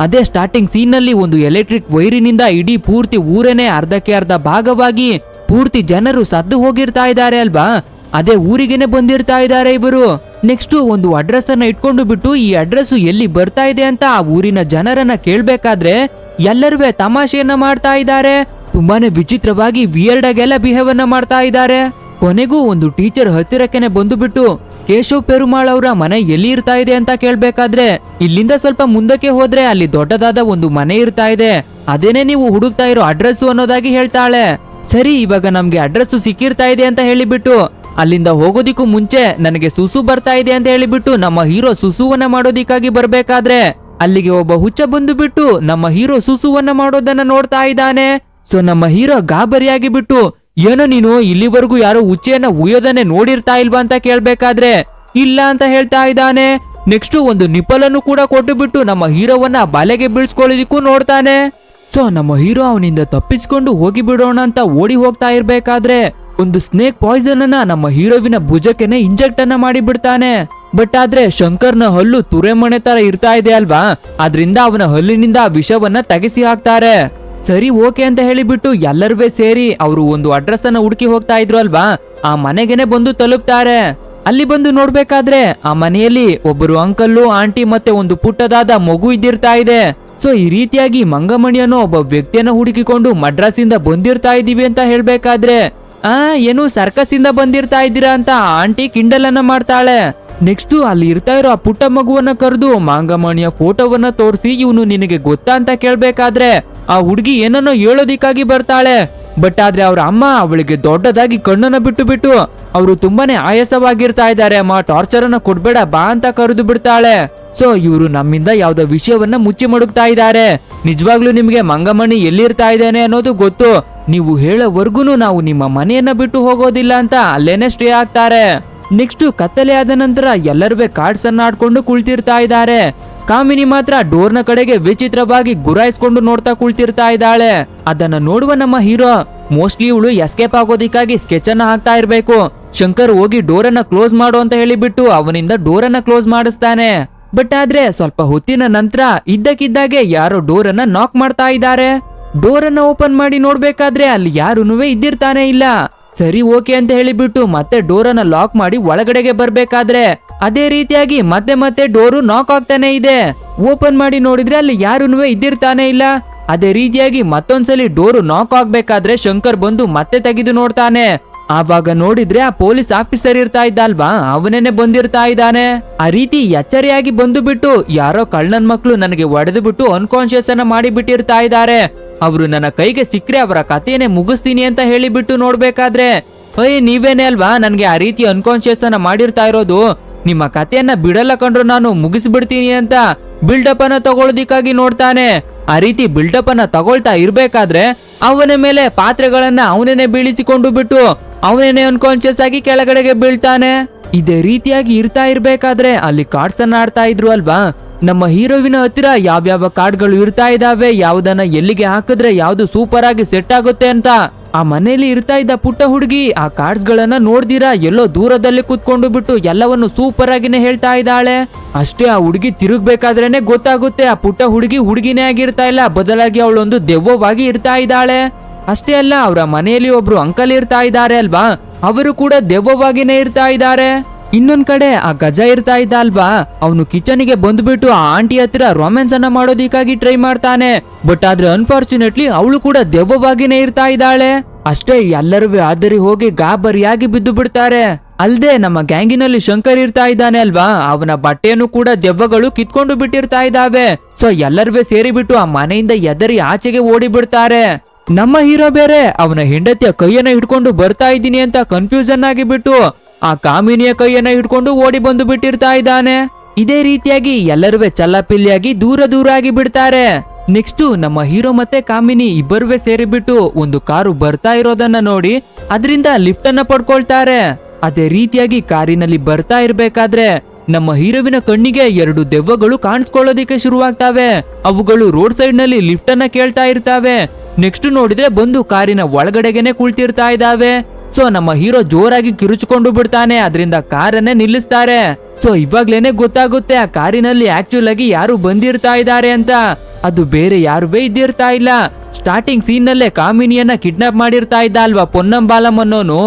ಅದೇ ಸ್ಟಾರ್ಟಿಂಗ್ ಸೀನ್ನಲ್ಲಿ ಒಂದು ಎಲೆಕ್ಟ್ರಿಕ್ ವೈರಿನಿಂದ ಇಡೀ ಪೂರ್ತಿ ಊರೇನೆ ಅರ್ಧಕ್ಕೆ ಅರ್ಧ ಭಾಗವಾಗಿ ಪೂರ್ತಿ ಜನರು ಸದ್ದು ಹೋಗಿರ್ತಾ ಇದ್ದಾರೆ ಅಲ್ವಾ? ಅದೇ ಊರಿಗೆನೆ ಬಂದಿರ್ತಾ ಇದ್ದಾರೆ ಇವರು. ನೆಕ್ಸ್ಟ್ ಒಂದು ಅಡ್ರೆಸ್ ಅನ್ನ ಇಟ್ಕೊಂಡು ಬಿಟ್ಟು ಈ ಅಡ್ರೆಸ್ ಎಲ್ಲಿ ಬರ್ತಾ ಇದೆ ಅಂತ ಆ ಊರಿನ ಜನರನ್ನ ಕೇಳ್ಬೇಕಾದ್ರೆ ಎಲ್ಲರೂ ತಮಾಷೆಯನ್ನ ಮಾಡ್ತಾ ಇದ್ದಾರೆ. ತುಂಬಾನೇ ವಿಚಿತ್ರವಾಗಿ ವಿಯರ್ಡ್ ಆಗೆಲ್ಲ ಬಿಹೇವ್ ಅನ್ನ ಮಾಡ್ತಾ ಇದ್ದಾರೆ. ಕೊನೆಗೂ ಒಂದು ಟೀಚರ್ ಹತ್ತಿರಕ್ಕೆನೆ ಬಂದು ಬಿಟ್ಟು ಕೇಶವ್ ಪೆರುಮಾಳ್ ಅವರ ಮನೆ ಎಲ್ಲಿ ಇರ್ತಾ ಇದೆ ಅಂತ ಕೇಳ್ಬೇಕಾದ್ರೆ, ಇಲ್ಲಿಂದ ಸ್ವಲ್ಪ ಮುಂದಕ್ಕೆ ಹೋದ್ರೆ ಅಲ್ಲಿ ದೊಡ್ಡದಾದ ಒಂದು ಮನೆ ಇರ್ತಾ ಇದೆ. ಅದೇನೆ ನೀವು ಹುಡುಕ್ತಾ ಇರೋ ಅಡ್ರೆಸ್ ಅನ್ನೋದಾಗಿ ಹೇಳ್ತಾಳೆ. ಸರಿ, ಇವಾಗ ನಮ್ಗೆ ಅಡ್ರೆಸ್ ಸಿಕ್ಕಿರ್ತಾ ಇದೆ ಅಂತ ಹೇಳಿಬಿಟ್ಟು, ಅಲ್ಲಿಂದ ಹೋಗೋದಿಕ್ಕೂ ಮುಂಚೆ ನನಗೆ ಸುಸು ಬರ್ತಾ ಇದೆ ಅಂತ ಹೇಳಿಬಿಟ್ಟು ನಮ್ಮ ಹೀರೋ ಸುಸುವನ್ನ ಮಾಡೋದಿಕ್ಕಾಗಿ ಬರ್ಬೇಕಾದ್ರೆ, ಅಲ್ಲಿಗೆ ಒಬ್ಬ ಹುಚ್ಚ ಬಂದು ಬಿಟ್ಟು ನಮ್ಮ ಹೀರೋ ಸುಸುವನ್ನ ಮಾಡೋದನ್ನ ನೋಡ್ತಾ ಇದ್ದಾನೆ. ಸೊ, ನಮ್ಮ ಹೀರೋ ಗಾಬರಿಯಾಗಿ ಬಿಟ್ಟು ಏನೋ ನೀನು ಇಲ್ಲಿವರೆಗೂ ಯಾರೋ ಉಚ್ಚೆಯನ್ನ ಉಯ್ಯೋದನ್ನೇ ನೋಡಿರ್ತಾ ಇಲ್ವಾ ಅಂತ ಕೇಳ್ಬೇಕಾದ್ರೆ ಇಲ್ಲ ಅಂತ ಹೇಳ್ತಾ ಇದ್ದಾನೆ. ನೆಕ್ಸ್ಟ್ ಒಂದು ನಿಪಲನ್ನು ಕೂಡ ಕೊಟ್ಟು ಬಿಟ್ಟು ನಮ್ಮ ಹೀರೋವನ್ನ ಬಲೆಗೆ ಬೀಳ್ಸ್ಕೊಳ್ಳೋದಿಕ್ಕೂ ನೋಡ್ತಾನೆ. ಸೊ, ನಮ್ಮ ಹೀರೋ ಅವನಿಂದ ತಪ್ಪಿಸ್ಕೊಂಡು ಹೋಗಿ ಬಿಡೋಣ ಅಂತ ಓಡಿ ಹೋಗ್ತಾ ಇರ್ಬೇಕಾದ್ರೆ ಒಂದು ಸ್ನೇಕ್ ಪಾಯ್ಸನ್ ಅನ್ನ ನಮ್ಮ ಹೀರೋವಿನ ಭುಜಕ್ಕೆನೆ ಇಂಜೆಕ್ಟ್ ಅನ್ನ ಮಾಡಿ ಬಿಡ್ತಾನೆ. ಬಟ್ ಆದ್ರೆ ಶಂಕರ್ನ ಹಲ್ಲು ತುರೆಮಣೆ ತರ ಇರ್ತಾ ಇದೆ ಅಲ್ವಾ? ಅದ್ರಿಂದ ಅವನ ಹಲ್ಲಿನಿಂದ ವಿಷವನ್ನ ತೆಗೆಸಿ ಹಾಕ್ತಾರೆ. ಸರಿ, ಓಕೆ ಅಂತ ಹೇಳಿಬಿಟ್ಟು ಎಲ್ಲರೂ ಸೇರಿ ಅವರು ಒಂದು ಅಡ್ರೆಸ್ ಅನ್ನ ಹುಡುಕಿ ಹೋಗ್ತಾ ಇದ್ರು ಅಲ್ವಾ? ಆ ಮನೆಗೆನೆ ಬಂದು ತಲುಪ್ತಾರೆ. ಅಲ್ಲಿ ಬಂದು ನೋಡ್ಬೇಕಾದ್ರೆ ಆ ಮನೆಯಲ್ಲಿ ಒಬ್ಬರು ಅಂಕಲ್ಲು, ಆಂಟಿ ಮತ್ತೆ ಒಂದು ಪುಟ್ಟದಾದ ಮಗು ಇದ್ದಿರ್ತಾ ಇದೆ. ಸೊ ಈ ರೀತಿಯಾಗಿ ಮಂಗಮಣಿ ಅನ್ನೋ ಒಬ್ಬ ವ್ಯಕ್ತಿಯನ್ನ ಹುಡುಕಿಕೊಂಡು ಮಡ್ರಾಸಿಂದ ಬಂದಿರ್ತಾ ಇದೀವಿ ಅಂತ ಹೇಳ್ಬೇಕಾದ್ರೆ, ಆ, ಏನು ಸರ್ಕಸ್ ಇಂದ ಬಂದಿರ್ತಾ ಇದ್ದೀರಾ ಅಂತ ಆಂಟಿ ಕಿಂಡಲ್ ಅನ್ನ ಮಾಡ್ತಾಳೆ. ನೆಕ್ಸ್ಟ್ ಅಲ್ಲಿ ಇರ್ತಾ ಇರೋ ಆ ಪುಟ್ಟ ಮಗುವನ್ನ ಕರೆದು ಮಾಂಗಮಣಿಯ ಫೋಟೋವನ್ನ ತೋರಿಸಿ ಇವನು ನಿನಗೆ ಗೊತ್ತಾ ಅಂತ ಕೇಳ್ಬೇಕಾದ್ರೆ ಆ ಹುಡುಗಿ ಏನನ್ನೋ ಹೇಳೋದಿಕ್ಕಾಗಿ ಬರ್ತಾಳೆ. ಬಟ್ ಆದ್ರೆ ಅವ್ರ ಅಮ್ಮ ಅವಳಿಗೆ ದೊಡ್ಡದಾಗಿ ಕಣ್ಣನ್ನ ಬಿಟ್ಟು ಬಿಟ್ಟು ಅವರು ತುಂಬಾನೇ ಆಯಾಸವಾಗಿರ್ತಾ ಇದ್ದಾರೆ. ಅಮ್ಮ ಟಾರ್ಚರ್ ಅನ್ನ ಕೊಡ್ಬೇಡ, ಬಾ ಅಂತ ಕರೆದು ಬಿಡ್ತಾಳೆ. ಸೊ ಇವರು ನಮ್ಮಿಂದ ಯಾವ್ದೋ ವಿಷಯವನ್ನ ಮುಚ್ಚಿ ಮಡುಕ್ತಾ ಇದ್ದಾರೆ. ನಿಜವಾಗ್ಲೂ ನಿಮ್ಗೆ ಮಂಗಮಣಿ ಎಲ್ಲಿರ್ತಾ ಇದ್ದಾನೆ ಅನ್ನೋದು ಗೊತ್ತು. ನೀವು ಹೇಳೋವರ್ಗುನು ನಾವು ನಿಮ್ಮ ಮನೆಯನ್ನ ಬಿಟ್ಟು ಹೋಗೋದಿಲ್ಲ ಅಂತ ಅಲ್ಲೇನೆ ಸ್ಟೇ ಆಗ್ತಾರೆ. ನೆಕ್ಸ್ಟ್ ಕತ್ತಲೆ ಆದ ನಂತರ ಎಲ್ಲರೂ ಕಾರ್ಡ್ಸ್ ಅನ್ನ ಆಡ್ಕೊಂಡು ಕುಳಿತಿರ್ತಾ ಇದ್ದಾರೆ. ಕಾಮಿನಿ ಮಾತ್ರ ಡೋರ್ನ ಕಡೆಗೆ ವಿಚಿತ್ರವಾಗಿ ಗುರಾಯಿಸ್ಕೊಂಡು ನೋಡ್ತಾ ಕುಳಿತಿರ್ತಾ ಇದ್ದಾಳೆ. ಅದನ್ನ ನೋಡುವ ನಮ್ಮ ಹೀರೋ, ಮೋಸ್ಟ್ಲಿ ಇವಳು ಎಸ್ಕೇಪ್ ಆಗೋದಿಕ್ಕಾಗಿ ಸ್ಕೆಚ್ ಅನ್ನ ಹಾಕ್ತಾ ಇರ್ಬೇಕು. ಶಂಕರ್ ಹೋಗಿ ಡೋರ್ ಅನ್ನ ಕ್ಲೋಸ್ ಮಾಡು ಅಂತ ಹೇಳಿಬಿಟ್ಟು ಅವನಿಂದ ಡೋರ್ ಅನ್ನ ಕ್ಲೋಸ್ ಮಾಡಿಸ್ತಾನೆ. ಬಟ್ ಆದ್ರೆ ಸ್ವಲ್ಪ ಹೊತ್ತಿನ ನಂತರ ಇದ್ದಕ್ಕಿದ್ದಾಗೆ ಯಾರೋ ಡೋರ್ ಅನ್ನ ನಾಕ್ ಮಾಡ್ತಾ ಇದ್ದಾರೆ. ಡೋರ್ ಅನ್ನ ಓಪನ್ ಮಾಡಿ ನೋಡ್ಬೇಕಾದ್ರೆ ಅಲ್ಲಿ ಯಾರುನುವೆ ಇದ್ದಿರ್ತಾನೆ ಇಲ್ಲ. ಸರಿ, ಓಕೆ ಅಂತ ಹೇಳಿಬಿಟ್ಟು ಮತ್ತೆ ಡೋರ್ ಅನ್ನ ಲಾಕ್ ಮಾಡಿ ಒಳಗಡೆಗೆ ಬರ್ಬೇಕಾದ್ರೆ ಅದೇ ರೀತಿಯಾಗಿ ಮತ್ತೆ ಮತ್ತೆ ಡೋರು ನಾಕ್ ಆಗ್ತಾನೆ ಇದೆ. ಓಪನ್ ಮಾಡಿ ನೋಡಿದ್ರೆ ಅಲ್ಲಿ ಯಾರು ಇದ್ದಿರ್ತಾನೆ ಇಲ್ಲ. ಅದೇ ರೀತಿಯಾಗಿ ಮತ್ತೊಂದ್ಸಲಿ ಡೋರು ನಾಕ್ ಆಗ್ಬೇಕಾದ್ರೆ ಶಂಕರ್ ಬಂದು ಮತ್ತೆ ತೆಗೆದು ನೋಡ್ತಾನೆ. ಆವಾಗ ನೋಡಿದ್ರೆ ಆ ಪೊಲೀಸ್ ಆಫೀಸರ್ ಇರ್ತಾ ಇದ್ದ ಅಲ್ವಾ ಅವನೇನೆ ಬಂದಿರ್ತಾ ಇದ್ದಾನೆ. ಆ ರೀತಿ ಎಚ್ಚರಿಯಾಗಿ ಬಂದು ಬಿಟ್ಟು ಯಾರೋ ಕಳ್ಳನ್ ಮಕ್ಕಳು ನನಗೆ ಒಡೆದು ಬಿಟ್ಟು ಅನ್ಕಾನ್ಶಿಯಸ್ ಅನ್ನ ಮಾಡಿ ಬಿಟ್ಟಿರ್ತಾ ಇದ್ದಾರೆ. ಅವರು ನನ್ನ ಕೈಗೆ ಸಿಕ್ಕರೆ ಅವರ ಕಥೆಯನ್ನೇ ಮುಗಿಸ್ತೀನಿ ಅಂತ ಹೇಳಿಬಿಟ್ಟು ನೋಡ್ಬೇಕಾದ್ರೆ ಅಯ್ಯ ನೀವೇನೇ ಅಲ್ವಾ? ನನಗೆ ಆ ರೀತಿ ಅನ್ಕಾನ್ಶಿಯಸ್ ಅನ್ನ ಮಾಡಿರ್ತಾ ಇರೋದು. ನಿಮ್ಮ ಕಥೆಯನ್ನ ಬಿಡಲ್ಲ ಕಂಡ್ರು ನಾನು ಮುಗಿಸ್ಬಿಡ್ತೀನಿ ಅಂತ ಬಿಲ್ಡಪ್ ಅನ್ನ ತಗೊಳ್ಳೋದಿಕ್ಕಾಗಿ ನೋಡ್ತಾನೆ. ಆ ರೀತಿ ಬಿಲ್ಡಪ್ ಅನ್ನ ತಗೊಳ್ತಾ ಇರ್ಬೇಕಾದ್ರೆ, ಅವನ ಮೇಲೆ ಪಾತ್ರೆಗಳನ್ನ ಅವನೇನೆ ಬೀಳಿಸಿಕೊಂಡು ಬಿಟ್ಟು ಅವನೇನೆ ಅನ್ಕಾನ್ಶಿಯಸ್ ಆಗಿ ಕೆಳಗಡೆಗೆ ಬೀಳ್ತಾನೆ. ಇದೇ ರೀತಿಯಾಗಿ ಇರ್ತಾ ಇರ್ಬೇಕಾದ್ರೆ ಅಲ್ಲಿ ಕಾರ್ಡ್ಸ್ ಅನ್ನ ಆಡ್ತಾ ಇದ್ರು ಅಲ್ವಾ? ನಮ್ಮ ಹೀರೋವಿನ ಹತ್ತಿರ ಯಾವ್ಯಾವ ಕಾರ್ಡ್ಗಳು ಇರ್ತಾ ಇದಾವೆ, ಯಾವ್ದನ್ನ ಎಲ್ಲಿಗೆ ಹಾಕಿದ್ರೆ ಯಾವ್ದು ಸೂಪರ್ ಆಗಿ ಸೆಟ್ ಆಗುತ್ತೆ ಅಂತ. ಆ ಮನೆಯಲ್ಲಿ ಇರ್ತಾ ಇದ್ದ ಪುಟ್ಟ ಹುಡುಗಿ ಆ ಕಾರ್ಡ್ಸ್ ಗಳನ್ನ ನೋಡ್ದಿರಾ ಎಲ್ಲೋ ದೂರದಲ್ಲಿ ಕುತ್ಕೊಂಡು ಬಿಟ್ಟು ಎಲ್ಲವನ್ನು ಸೂಪರ್ ಆಗಿನೇ ಹೇಳ್ತಾ ಇದ್ದಾಳೆ. ಅಷ್ಟೇ ಆ ಹುಡುಗಿ ತಿರುಗ್ಬೇಕಾದ್ರೇನೆ ಗೊತ್ತಾಗುತ್ತೆ ಆ ಪುಟ್ಟ ಹುಡುಗಿ ಹುಡುಗಿನೇ ಆಗಿರ್ತಾ ಇಲ್ಲ, ಬದಲಾಗಿ ಅವಳೊಂದು ದೆವ್ವವಾಗಿ ಇರ್ತಾ ಇದ್ದಾಳೆ. ಅಷ್ಟೇ ಅಲ್ಲ, ಅವರ ಮನೆಯಲ್ಲಿ ಒಬ್ರು ಅಂಕಲ್ ಇರ್ತಾ ಇದ್ದಾರೆ ಅಲ್ವಾ? ಅವರು ಕೂಡ ದೆವ್ವವಾಗಿನೇ ಇರ್ತಾ ಇದ್ದಾರೆ. ಇನ್ನೊಂದ್ ಕಡೆ ಆ ಗಜ ಇರ್ತಾ ಇದ್ದ ಅಲ್ವಾ? ಅವನು ಕಿಚನ್ಗೆ ಬಂದ್ಬಿಟ್ಟು ಆ ಆಂಟಿ ಹತ್ರ ರೊಮ್ಯಾನ್ಸ್ ಅನ್ನ ಮಾಡೋದಿಕ್ಕಾಗಿ ಟ್ರೈ ಮಾಡ್ತಾನೆ. ಬಟ್ ಆದ್ರೆ ಅನ್ಫಾರ್ಚುನೇಟ್ಲಿ ಅವಳು ಕೂಡ ದೆವ್ವವಾಗಿನೇ ಇರ್ತಾ ಇದ್ದಾಳೆ. ಅಷ್ಟೇ, ಎಲ್ಲರೂ ಆದರಿ ಹೋಗಿ ಗಾಬರಿಯಾಗಿ ಬಿದ್ದು ಬಿಡ್ತಾರೆ. ಅಲ್ದೆ ನಮ್ಮ ಗ್ಯಾಂಗಿನಲ್ಲಿ ಶಂಕರ್ ಇರ್ತಾ ಇದ್ದಾನೆ ಅಲ್ವಾ? ಅವನ ಬಟ್ಟೆಯನ್ನು ಕೂಡ ದೆವ್ವಗಳು ಕಿತ್ಕೊಂಡು ಬಿಟ್ಟಿರ್ತಾ ಇದ್ದಾವೆ. ಸೊ ಎಲ್ಲರೂ ಸೇರಿಬಿಟ್ಟು ಆ ಮನೆಯಿಂದ ಎದರಿ ಆಚೆಗೆ ಓಡಿ ಬಿಡ್ತಾರೆ. ನಮ್ಮ ಹೀರೋ ಬೇರೆ, ಅವನ ಹೆಂಡತಿಯ ಕೈಯನ್ನ ಹಿಡ್ಕೊಂಡು ಬರ್ತಾ ಇದ್ದೀನಿ ಅಂತ ಕನ್ಫ್ಯೂಸನ್ ಆಗಿ ಬಿಟ್ಟು ಆ ಕಾಮಿನಿಯ ಕೈಯನ್ನ ಹಿಡ್ಕೊಂಡು ಓಡಿ ಬಂದು ಬಿಟ್ಟಿರ್ತಾ ಇದ್ದಾನೆ. ಇದೇ ರೀತಿಯಾಗಿ ಎಲ್ಲರೂ ಚಲ್ಲಪಿಲ್ಲಿಯಾಗಿ ದೂರ ದೂರ ಆಗಿ ಬಿಡ್ತಾರೆ. ನೆಕ್ಸ್ಟ್ ನಮ್ಮ ಹೀರೋ ಮತ್ತೆ ಕಾಮಿನಿ ಇಬ್ಬರುವೆ ಸೇರಿಬಿಟ್ಟು ಒಂದು ಕಾರು ಬರ್ತಾ ಇರೋದನ್ನ ನೋಡಿ ಅದರಿಂದ ಲಿಫ್ಟ್ ಅನ್ನ ಪಡ್ಕೊಳ್ತಾರೆ. ಅದೇ ರೀತಿಯಾಗಿ ಕಾರಿನಲ್ಲಿ ಬರ್ತಾ ಇರಬೇಕಾದ್ರೆ ನಮ್ಮ ಹೀರೋವಿನ ಕಣ್ಣಿಗೆ ಎರಡು ದೆವ್ವಗಳು ಕಾಣಿಸ್ಕೊಳ್ಳೋದಿಕ್ಕೆ ಶುರುವಾಗ್ತಾವೆ. ಅವುಗಳು ರೋಡ್ ಸೈಡ್ನಲ್ಲಿ ಲಿಫ್ಟ್ ಅನ್ನ ಕೇಳ್ತಾ ಇರ್ತಾವೆ. ನೆಕ್ಸ್ಟ್ ನೋಡಿದ್ರೆ ಬಂದು ಕಾರಿನ ಒಳಗಡೆಗೆನೆ ಕುಳ್ತಿರ್ತಾ ಇದಾವೆ ಸೊ ನಮ್ಮ ಹೀರೋ ಜೋರಾಗಿ ಕಿರುಚಿಕೊಂಡು ಬಿಡ್ತಾನೆ, ಅದರಿಂದ ಕಾರನ್ನೇ ನಿಲ್ಲಿಸ್ತಾರೆ. ಸೊ ಇವಾಗ್ಲೇನೆ ಗೊತ್ತಾಗುತ್ತೆ, ಆ ಕಾರಿನಲ್ಲಿ ಆಕ್ಚುಲ್ ಆಗಿ ಯಾರು ಬಂದಿರ್ತಾ ಇದ್ದಾರೆ ಅಂತ. ಅದು ಬೇರೆ ಯಾರುವೇ ಇದ್ದಿರ್ತಾ ಇಲ್ಲ. ಸ್ಟಾರ್ಟಿಂಗ್ ಸೀನ್ ನಲ್ಲೇ ಕಾಮಿನಿಯನ್ನ ಕಿಡ್ನಾಪ್ ಮಾಡಿರ್ತಾ ಇದ್ದ ಅಲ್ವಾ ಪೊನ್ನಂಬಾಲಂ ಅನ್ನೋನು?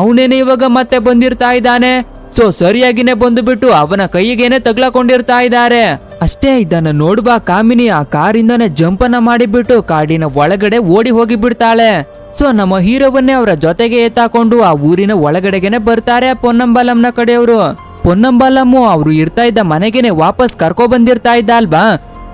ಅವನೇನೆ ಇವಾಗ ಮತ್ತೆ ಬಂದಿರ್ತಾ ಇದ್ದಾನೆ? ಸೊ ಸರಿಯಾಗಿನೇ ಬಂದುಬಿಟ್ಟು ಅವನ ಕೈಗೇನೆ ತಗ್ಲಾಕೊಂಡಿರ್ತಾ ಇದ್ದಾರೆ. ಅಷ್ಟೇ ಇದನ್ನ ನೋಡುವ ಕಾಮಿನಿ ಆ ಕಾರಿಂದನೇ ಜಂಪನ್ನ ಮಾಡಿಬಿಟ್ಟು ಕಾಡಿನ ಒಳಗಡೆ ಓಡಿ ಹೋಗಿ ಬಿಡ್ತಾಳೆ ಸೊ ನಮ್ಮ ಹೀರೋವನ್ನೇ ಅವರ ಜೊತೆಗೆ ಎತ್ತಾಕೊಂಡು ಆ ಊರಿನ ಒಳಗಡೆಗೆನೆ ಬರ್ತಾರೆ ಪೊನ್ನಂಬಾಲಂನ ಕಡೆಯವರು. ಪೊನ್ನಂಬಾಲಮ್ಮು ಅವರು ಇರ್ತಾ ಇದ್ದ ಮನೆಗೆನೆ ವಾಪಸ್ ಕರ್ಕೊ ಬಂದಿರ್ತಾ ಇದ್ದ ಅಲ್ವಾ?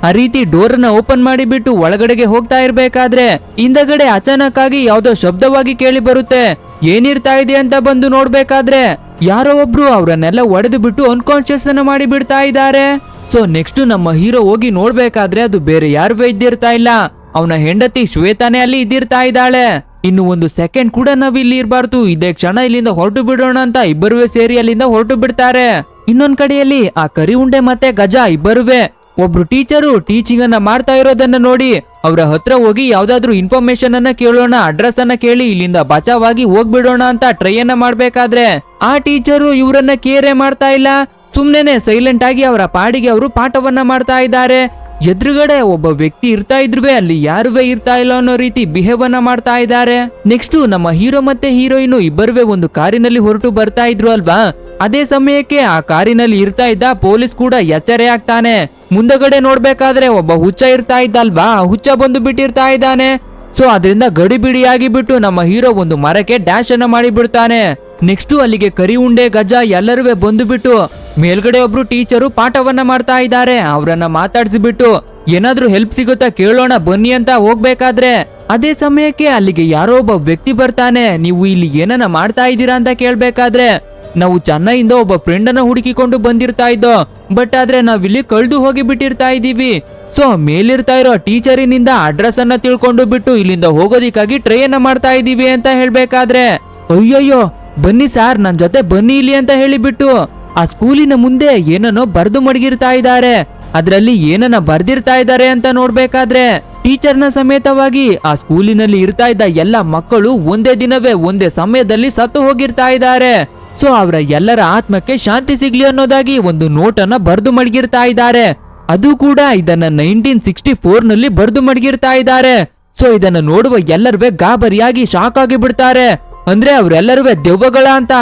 ಆ ರೀತಿ ಡೋರ್ನ ಓಪನ್ ಮಾಡಿಬಿಟ್ಟು ಒಳಗಡೆಗೆ ಹೋಗ್ತಾ ಇರ್ಬೇಕಾದ್ರೆ ಹಿಂದಗಡೆ ಅಚಾನಕ್ ಆಗಿ ಯಾವ್ದೋ ಶಬ್ದವಾಗಿ ಕೇಳಿ ಬರುತ್ತೆ. ಏನಿರ್ತಾ ಇದೆ ಅಂತ ಬಂದು ನೋಡ್ಬೇಕಾದ್ರೆ ಯಾರೋ ಒಬ್ರು ಅವರನ್ನೆಲ್ಲ ಒಡೆದು ಬಿಟ್ಟು ಅನ್ಕಾನ್ಶಿಯಸ್ ಮಾಡಿ ಬಿಡ್ತಾ ಇದ್ದಾರೆ. ಸೊ ನೆಕ್ಸ್ಟ್ ನಮ್ಮ ಹೀರೋ ಹೋಗಿ ನೋಡ್ಬೇಕಾದ್ರೆ ಅದು ಬೇರೆ ಯಾರು ಇದ್ದಿರ್ತಾ ಇಲ್ಲ. ಅವನ ಹೆಂಡತಿ ಶ್ವೇತಾನೇ ಅಲ್ಲಿ ಇದ್ದಿರ್ತಾ ಇದ್ದಾಳೆ. ಇನ್ನು ಒಂದು ಸೆಕೆಂಡ್ ಕೂಡ ನಾವು ಇಲ್ಲಿ ಇರಬಾರ್ದು. ಇದೇ ಕ್ಷಣ ಇಲ್ಲಿಂದ ಹೊರಟು ಬಿಡೋಣ ಅಂತ ಇಬ್ಬರುವೆ ಸೇರಿ ಅಲ್ಲಿಂದ ಹೊರಟು ಬಿಡ್ತಾರೆ. ಇನ್ನೊಂದ್ ಕಡೆಯಲ್ಲಿ ಆ ಕರಿ ಉಂಡೆ ಮತ್ತೆ ಗಜ ಇಬ್ಬರುವೆ. ಒಬ್ರು ಟೀಚರು ಟೀಚಿಂಗ್ ಅನ್ನ ಮಾಡ್ತಾ ಇರೋದನ್ನ ನೋಡಿ ಅವರ ಹತ್ರ ಹೋಗಿ ಯಾವ್ದಾದ್ರು ಇನ್ಫಾರ್ಮೇಶನ್ ಅನ್ನ ಕೇಳೋಣ ಅಡ್ರೆಸ್ ಅನ್ನ ಕೇಳಿ ಇಲ್ಲಿಂದ ಬಚಾವಾಗಿ ಹೋಗ್ಬಿಡೋಣ ಅಂತ ಟ್ರೈ ಅನ್ನ ಮಾಡ್ಬೇಕಾದ್ರೆ. ಆ ಟೀಚರು ಇವರನ್ನ ಕೇರೆ ಮಾಡ್ತಾ ಇಲ್ಲ. ಸುಮ್ನೆ ಸೈಲೆಂಟ್ ಆಗಿ ಅವರ ಪಾಡಿಗೆ ಅವರು ಪಾಠವನ್ನ ಮಾಡ್ತಾ ಇದ್ದಾರೆ. ಎದುರುಗಡೆ ಒಬ್ಬ ವ್ಯಕ್ತಿ ಇರ್ತಾ ಇದ್ರು ಅಲ್ಲಿ ಯಾರುವೆ ಇರ್ತಾ ಇಲ್ಲ ಅನ್ನೋ ರೀತಿ ಬಿಹೇವ್ ಅನ್ನ ಮಾಡ್ತಾ ಇದ್ದಾರೆ. ನೆಕ್ಸ್ಟ್ ನಮ್ಮ ಹೀರೋ ಮತ್ತೆ ಹೀರೋಯಿನ್ ಇಬ್ಬರುವೆ ಒಂದು ಕಾರಿನಲ್ಲಿ ಹೊರಟು ಬರ್ತಾ ಇದ್ರು ಅಲ್ವಾ? ಅದೇ ಸಮಯಕ್ಕೆ ಆ ಕಾರಿನಲ್ಲಿ ಇರ್ತಾ ಇದ್ದ ಪೊಲೀಸ್ ಕೂಡ ಎಚ್ಚರೆ ಆಗ್ತಾನೆ. ಮುಂದಗಡೆ ನೋಡ್ಬೇಕಾದ್ರೆ ಒಬ್ಬ ಹುಚ್ಚ ಇರ್ತಾ ಇದ್ದಲ್ವಾ? ಹುಚ್ಚ ಬಂದು ಬಿಟ್ಟಿರ್ತಾ ಇದ್ದಾನೆ. ಸೊ ಅದರಿಂದ ಗಡಿಬಿಡಿಯಾಗಿ ಬಿಟ್ಟು ನಮ್ಮ ಹೀರೋ ಒಂದು ಮರಕ್ಕೆ ಡ್ಯಾಶ್ ಅನ್ನ ಮಾಡಿ ಬಿಡ್ತಾನೆ ನೆಕ್ಸ್ಟ್ ಅಲ್ಲಿಗೆ ಕರಿ ಉಂಡೆ ಗಜ ಎಲ್ಲರೂ ಬಂದುಬಿಟ್ಟು ಮೇಲ್ಗಡೆ ಒಬ್ರು ಟೀಚರು ಪಾಠವನ್ನ ಮಾಡ್ತಾ ಇದ್ದಾರೆ. ಅವರನ್ನ ಮಾತಾಡ್ಸಿಬಿಟ್ಟು, ಏನಾದ್ರೂ ಹೆಲ್ಪ್ ಸಿಗುತ್ತಾ ಕೇಳೋಣ, ಬನ್ನಿ ಅಂತ ಹೋಗ್ಬೇಕಾದ್ರೆ. ಅದೇ ಸಮಯಕ್ಕೆ ಅಲ್ಲಿಗೆ ಯಾರೋ ಒಬ್ಬ ವ್ಯಕ್ತಿ ಬರ್ತಾನೆ. ನೀವು ಇಲ್ಲಿ ಏನನ್ನ ಮಾಡ್ತಾ ಇದ್ದೀರಾ ಅಂತ ಕೇಳ್ಬೇಕಾದ್ರೆ, ನಾವು ಚೆನ್ನೈಯಿಂದ ಒಬ್ಬ ಫ್ರೆಂಡ್ ಅನ್ನ ಹುಡುಕಿಕೊಂಡು ಬಂದಿರ್ತಾ ಇದ್ದೋ. ಬಟ್ ಆದ್ರೆ ನಾವಿಲ್ಲಿ ಕಳ್ದು ಹೋಗಿ ಬಿಟ್ಟಿರ್ತಾ ಇದೀವಿ ಸೊ, ಮೇಲಿರ್ತಾ ಇರೋ ಟೀಚರಿನಿಂದ ಅಡ್ರೆಸ್ ಅನ್ನ ತಿಳ್ಕೊಂಡು ಬಿಟ್ಟು ಇಲ್ಲಿಂದ ಹೋಗೋದಿಕ್ಕಾಗಿ ಟ್ರೈ ಅನ್ನ ಮಾಡ್ತಾ ಇದೀವಿ ಅಂತ ಹೇಳ್ಬೇಕಾದ್ರೆ. ಅಯ್ಯಯ್ಯೋ ಬನ್ನಿ ಸಾರ್ ನನ್ನ ಜೊತೆ ಬನ್ನಿ ಇಲ್ಲಿ ಅಂತ ಹೇಳಿಬಿಟ್ಟು ಆ ಸ್ಕೂಲಿನ ಮುಂದೆ ಏನನ್ನೋ ಬರೆದು ಮಡಗಿರ್ತಾ ಇದ್ದಾರೆ. ಅದರಲ್ಲಿ ಏನನ್ನ ಬರ್ದಿರ್ತಾ ಇದ್ದಾರೆ ಅಂತ ನೋಡ್ಬೇಕಾದ್ರೆ ಟೀಚರ್ನ ಸಮೇತವಾಗಿ ಆ ಸ್ಕೂಲಿನಲ್ಲಿ ಇರ್ತಾ ಇದ್ದ ಎಲ್ಲ ಮಕ್ಕಳು ಒಂದೇ ದಿನವೇ ಒಂದೇ ಸಮಯದಲ್ಲಿ ಸತ್ತು ಹೋಗಿರ್ತಾ ಇದ್ದಾರೆ. ಸೊ, ಅವರ ಎಲ್ಲರ ಆತ್ಮಕ್ಕೆ ಶಾಂತಿ ಸಿಗ್ಲಿ ಅನ್ನೋದಾಗಿ ಒಂದು ನೋಟನ್ನ ಬರೆದು ಮಡಗಿರ್ತಾ ಇದ್ದಾರೆ. ಅದು ಕೂಡ ಇದನ್ನ ನೈನ್ಟೀನ್ ಸಿಕ್ಸ್ಟಿ ಫೋರ್ನಲ್ಲಿ ಬರೆದು ಮಡಗಿರ್ತಾ ಇದ್ದಾರೆ. ಸೊ, ಇದನ್ನ ನೋಡುವ ಎಲ್ಲರೂ ಗಾಬರಿಯಾಗಿ ಶಾಕ್ ಆಗಿ ಬಿಡ್ತಾರೆ ಅಂದ್ರೆ ಅವರೆಲ್ಲರೂ ದೆವ್ವಗಳ ಅಂತ.